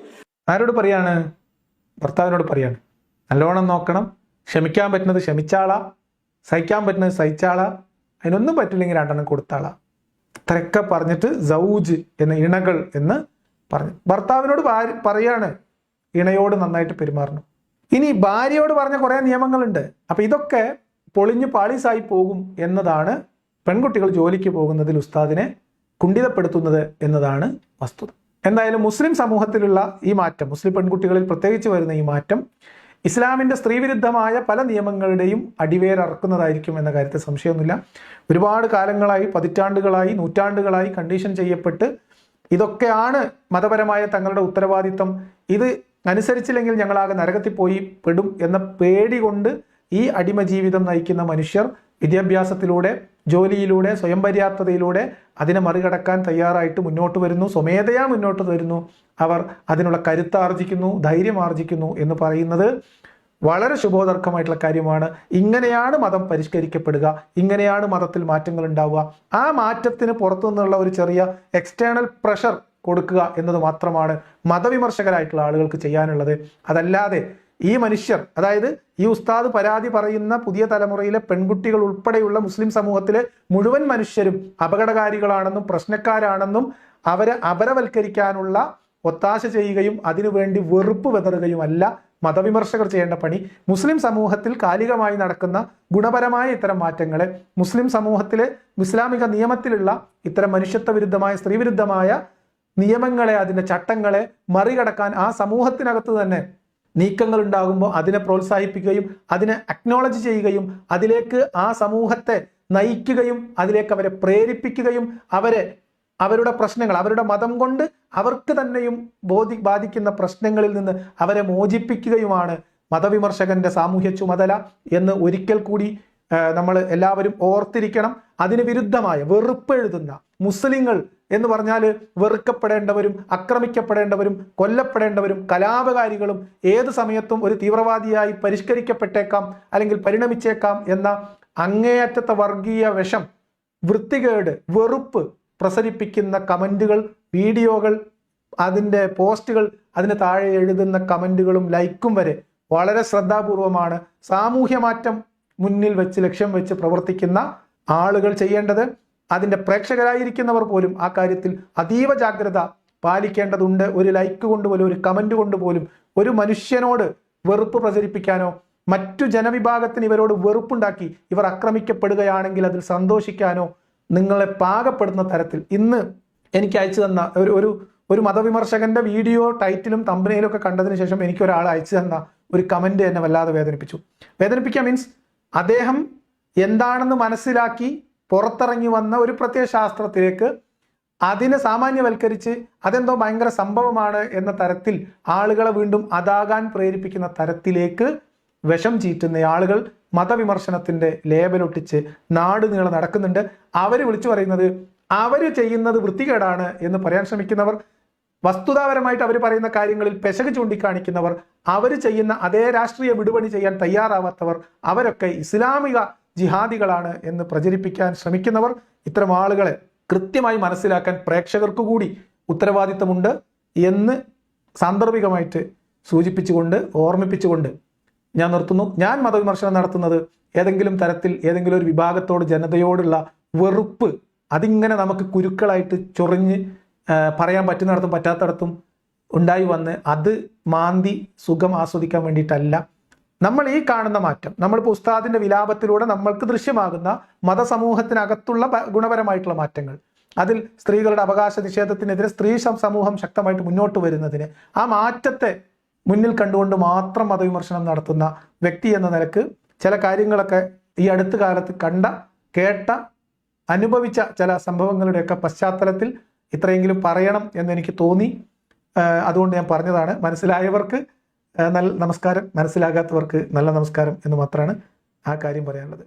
ആരോട് പറയാണ്? ഭർത്താവിനോട് പറയാണ്. നല്ലോണം നോക്കണം. ക്ഷമിക്കാൻ പറ്റുന്നത് ക്ഷമിച്ചാളാ. സഹിക്കാൻ പറ്റുന്നത് സഹിച്ചാളാ. അതിനൊന്നും പറ്റില്ലെങ്കിൽ രണ്ടെണ്ണം കൊടുത്താളാ. ഇത്രയൊക്കെ പറഞ്ഞിട്ട് സൗജ് എന്ന ഇണകൾ എന്ന് പറഞ്ഞു. ഭർത്താവിനോട് പറയാണ്. ഇണയോട് നന്നായിട്ട് പെരുമാറണം. ഇനി ഭാര്യയോട് പറഞ്ഞ കുറേ നിയമങ്ങളുണ്ട്. അപ്പൊ ഇതൊക്കെ പൊളിഞ്ഞു പാളീസായി പോകും എന്നതാണ് പെൺകുട്ടികൾ ജോലിക്ക് പോകുന്നതിൽ ഉസ്താദിനെ കുണ്ഠിതപ്പെടുത്തുന്നത് എന്നതാണ് വസ്തുത. എന്തായാലും മുസ്ലിം സമൂഹത്തിലുള്ള ഈ മാറ്റം മുസ്ലിം പെൺകുട്ടികളിൽ പ്രത്യേകിച്ച് വരുന്ന ഈ മാറ്റം ഇസ്ലാമിന്റെ സ്ത്രീവിരുദ്ധമായ പല നിയമങ്ങളുടെയും അടിവേരറക്കുന്നതായിരിക്കും എന്ന കാര്യത്തിൽ സംശയമൊന്നുമില്ല. ഒരുപാട് കാലങ്ങളായി പതിറ്റാണ്ടുകളായി നൂറ്റാണ്ടുകളായി കണ്ടീഷൻ ചെയ്യപ്പെട്ട് ഇതൊക്കെയാണ് മതപരമായ തങ്ങളുടെ ഉത്തരവാദിത്തം ഇത് അനുസരിച്ചില്ലെങ്കിൽ ഞങ്ങളാകെ നരകത്തിൽ പോയി പെടും എന്ന പേടി കൊണ്ട് ഈ അടിമ ജീവിതം നയിക്കുന്ന മനുഷ്യർ വിദ്യാഭ്യാസത്തിലൂടെ ജോലിയിലൂടെ സ്വയം പര്യാപ്തതയിലൂടെ അതിനെ മറികടക്കാൻ തയ്യാറായിട്ട് മുന്നോട്ട് വരുന്നു. സ്വമേധയാ മുന്നോട്ട് വരുന്നു. അവർ അതിനുള്ള കരുത്താർജിക്കുന്നു ധൈര്യം ആർജിക്കുന്നു എന്ന് പറയുന്നത് വളരെ ശുഭോദർക്കമായിട്ടുള്ള കാര്യമാണ്. ഇങ്ങനെയാണ് മതം പരിഷ്കരിക്കപ്പെടുക ഇങ്ങനെയാണ് മതത്തിൽ മാറ്റങ്ങൾ ഉണ്ടാവുക. ആ മാറ്റത്തിന് പുറത്തു നിന്നുള്ള ഒരു ചെറിയ എക്സ്റ്റേണൽ പ്രഷർ കൊടുക്കുക എന്നത് മാത്രമാണ് മതവിമർശകരായിട്ടുള്ള ആളുകൾക്ക് ചെയ്യാനുള്ളത്. അതല്ലാതെ ഈ മനുഷ്യർ അതായത് ഈ ഉസ്താദ് പരാതി പറയുന്ന പുതിയ തലമുറയിലെ പെൺകുട്ടികൾ ഉൾപ്പെടെയുള്ള മുസ്ലിം സമൂഹത്തിലെ മുഴുവൻ മനുഷ്യരും അപകടകാരികളാണെന്നും പ്രശ്നക്കാരാണെന്നും അവരെ അപരവൽക്കരിക്കാനുള്ള ഒത്താശ ചെയ്യുകയും അതിനുവേണ്ടി വെറുപ്പ് വെതറുകയുമല്ല മതവിമർശകർ ചെയ്യേണ്ട പണി. മുസ്ലിം സമൂഹത്തിൽ കാലികമായി നടക്കുന്ന ഗുണപരമായ ഇത്തരം മാറ്റങ്ങളെ മുസ്ലിം സമൂഹത്തിലെ ഇസ്ലാമിക നിയമത്തിലുള്ള ഇത്തരം മനുഷ്യത്വ വിരുദ്ധമായ സ്ത്രീവിരുദ്ധമായ നിയമങ്ങളെ അതിന്റെ ചട്ടങ്ങളെ മറികടക്കാൻ ആ സമൂഹത്തിനകത്ത് തന്നെ നീക്കങ്ങൾ ഉണ്ടാകുമ്പോൾ അതിനെ പ്രോത്സാഹിപ്പിക്കുകയും അതിനെ അക്നോളജ് ചെയ്യുകയും അതിലേക്ക് ആ സമൂഹത്തെ നയിക്കുകയും അതിലേക്ക് അവരെ പ്രേരിപ്പിക്കുകയും അവരെ അവരുടെ പ്രശ്നങ്ങൾ അവരുടെ മതം കൊണ്ട് അവർക്ക് തന്നെയും ബോധി ബാധിക്കുന്ന പ്രശ്നങ്ങളിൽ നിന്ന് അവരെ മോചിപ്പിക്കുകയുമാണ് മതവിമർശകന്റെ സാമൂഹ്യ ചുമതല എന്ന് ഒരിക്കൽ കൂടി നമ്മൾ എല്ലാവരും ഓർത്തിരിക്കണം. അതിന് വിരുദ്ധമായ വെറുപ്പെഴുതുന്ന മുസ്ലിങ്ങൾ എന്ന് പറഞ്ഞാൽ വെറുക്കപ്പെടേണ്ടവരും ആക്രമിക്കപ്പെടേണ്ടവരും കൊല്ലപ്പെടേണ്ടവരും കലാപകാരികളും ഏത് സമയത്തും ഒരു തീവ്രവാദിയായി പരിഷ്കരിക്കപ്പെട്ടേക്കാം അല്ലെങ്കിൽ പരിണമിച്ചേക്കാം എന്ന അങ്ങേയറ്റത്തെ വർഗീയ വിഷം വൃത്തികേട് വെറുപ്പ് പ്രസരിപ്പിക്കുന്ന കമന്റുകൾ വീഡിയോകൾ അതിന്റെ പോസ്റ്റുകൾ അതിന് താഴെ എഴുതുന്ന കമന്റുകളും ലൈക്കും വരെ വളരെ ശ്രദ്ധാപൂർവമാണ്. സാമൂഹ്യ മാറ്റം മുന്നിൽ വെച്ച് ലക്ഷ്യം വെച്ച് പ്രവർത്തിക്കുന്ന ആളുകൾ ചെയ്യേണ്ടത് അതിന്റെ പ്രേക്ഷകരായിരിക്കുന്നവർ പോലും ആ കാര്യത്തിൽ അതീവ ജാഗ്രത പാലിക്കേണ്ടതുണ്ട്. ഒരു ലൈക്ക് കൊണ്ട് പോലും ഒരു കമന്റ് കൊണ്ട് പോലും ഒരു മനുഷ്യനോട് വെറുപ്പ് പ്രചരിപ്പിക്കാനോ മറ്റു ജനവിഭാഗത്തിന് ഇവരോട് വെറുപ്പുണ്ടാക്കി ഇവർ ആക്രമിക്കപ്പെടുകയാണെങ്കിൽ അതിൽ സന്തോഷിക്കാനോ നിങ്ങളെ പാകപ്പെടുന്ന തരത്തിൽ ഇന്ന് എനിക്ക് അയച്ചു തന്ന ഒരു ഒരു ഒരു മതവിമർശകന്റെ വീഡിയോ ടൈറ്റിലും തമ്പനയിലും ഒക്കെ കണ്ടതിന് ശേഷം എനിക്ക് ഒരാൾ അയച്ചു തന്ന ഒരു കമന്റ് എന്നെ വല്ലാതെ വേദനിപ്പിച്ചു. വേദനിപ്പിക്കുക മീൻസ് അദ്ദേഹം എന്താണെന്ന് മനസ്സിലാക്കി പുറത്തിറങ്ങി വന്ന ഒരു പ്രത്യയ ശാസ്ത്രത്തിലേക്ക് അതിനെ സാമാന്യവൽക്കരിച്ച് അതെന്തോ ഭയങ്കര സംഭവമാണ് എന്ന തരത്തിൽ ആളുകളെ വീണ്ടും അതാകാൻ പ്രേരിപ്പിക്കുന്ന തരത്തിലേക്ക് വിഷം ചീറ്റുന്ന ആളുകൾ മതവിമർശനത്തിന്റെ ലേബലൊട്ടിച്ച് നാട് നീളെ നടക്കുന്നുണ്ട്. അവർ വിളിച്ചു പറയുന്നത് അവർ ചെയ്യുന്നത് വൃത്തികേടാണ് എന്ന് പറയാൻ ശ്രമിക്കുന്നവർ വസ്തുതാപരമായിട്ട് അവർ പറയുന്ന കാര്യങ്ങളിൽ പെശക് ചൂണ്ടിക്കാണിക്കുന്നവർ അവർ ചെയ്യുന്ന അതേ രാഷ്ട്രീയ വിടുപണി ചെയ്യാൻ തയ്യാറാവാത്തവർ അവരൊക്കെ ഇസ്ലാമിക ജിഹാദികളാണ് എന്ന് പ്രചരിപ്പിക്കാൻ ശ്രമിക്കുന്നവർ ഇത്തരം ആളുകളെ കൃത്യമായി മനസ്സിലാക്കാൻ പ്രേക്ഷകർക്ക് കൂടി ഉത്തരവാദിത്തമുണ്ട് എന്ന് സാന്ദർഭികമായിട്ട് സൂചിപ്പിച്ചുകൊണ്ട് ഓർമ്മിപ്പിച്ചുകൊണ്ട് ഞാൻ നിർത്തുന്നു. ഞാൻ മതവിമർശനം നടത്തുന്നത് ഏതെങ്കിലും തരത്തിൽ ഏതെങ്കിലും ഒരു വിഭാഗത്തോട് ജനതയോടുള്ള വെറുപ്പ് അതിങ്ങനെ നമുക്ക് കുരുക്കളായിട്ട് ചൊറിഞ്ഞ് പറയാൻ പറ്റുന്നിടത്തും പറ്റാത്തടത്തും ഉണ്ടായി വന്ന് അത് മാന്തി സുഖം ആസ്വദിക്കാൻ വേണ്ടിയിട്ടല്ല. നമ്മൾ ഈ കാണുന്ന മാറ്റം നമ്മളിപ്പോൾ ഉസ്താദിന്റെ വിലാപത്തിലൂടെ നമ്മൾക്ക് ദൃശ്യമാകുന്ന മതസമൂഹത്തിനകത്തുള്ള ഗുണപരമായിട്ടുള്ള മാറ്റങ്ങൾ. അതിൽ സ്ത്രീകളുടെ അവകാശ നിഷേധത്തിനെതിരെ സ്ത്രീ സമൂഹം ശക്തമായിട്ട് മുന്നോട്ട് വരുന്നതിന് ആ മാറ്റത്തെ മുന്നിൽ കണ്ടുകൊണ്ട് മാത്രം മതവിമർശനം നടത്തുന്ന വ്യക്തി എന്ന നിലയ്ക്ക് ചില കാര്യങ്ങളൊക്കെ ഈ അടുത്ത കാലത്ത് കണ്ട കേട്ട അനുഭവിച്ച ചില സംഭവങ്ങളുടെയൊക്കെ പശ്ചാത്തലത്തിൽ ഇത്രയെങ്കിലും പറയണം എന്ന് എനിക്ക് തോന്നി. അതുകൊണ്ട് ഞാൻ പറഞ്ഞതാണ്. മനസ്സിലായവർക്ക് നല്ല നമസ്കാരം. മനസ്സിലാകാത്തവർക്ക് നല്ല നമസ്കാരം എന്ന് മാത്രമാണ് ആ കാര്യം പറയാനുള്ളത്.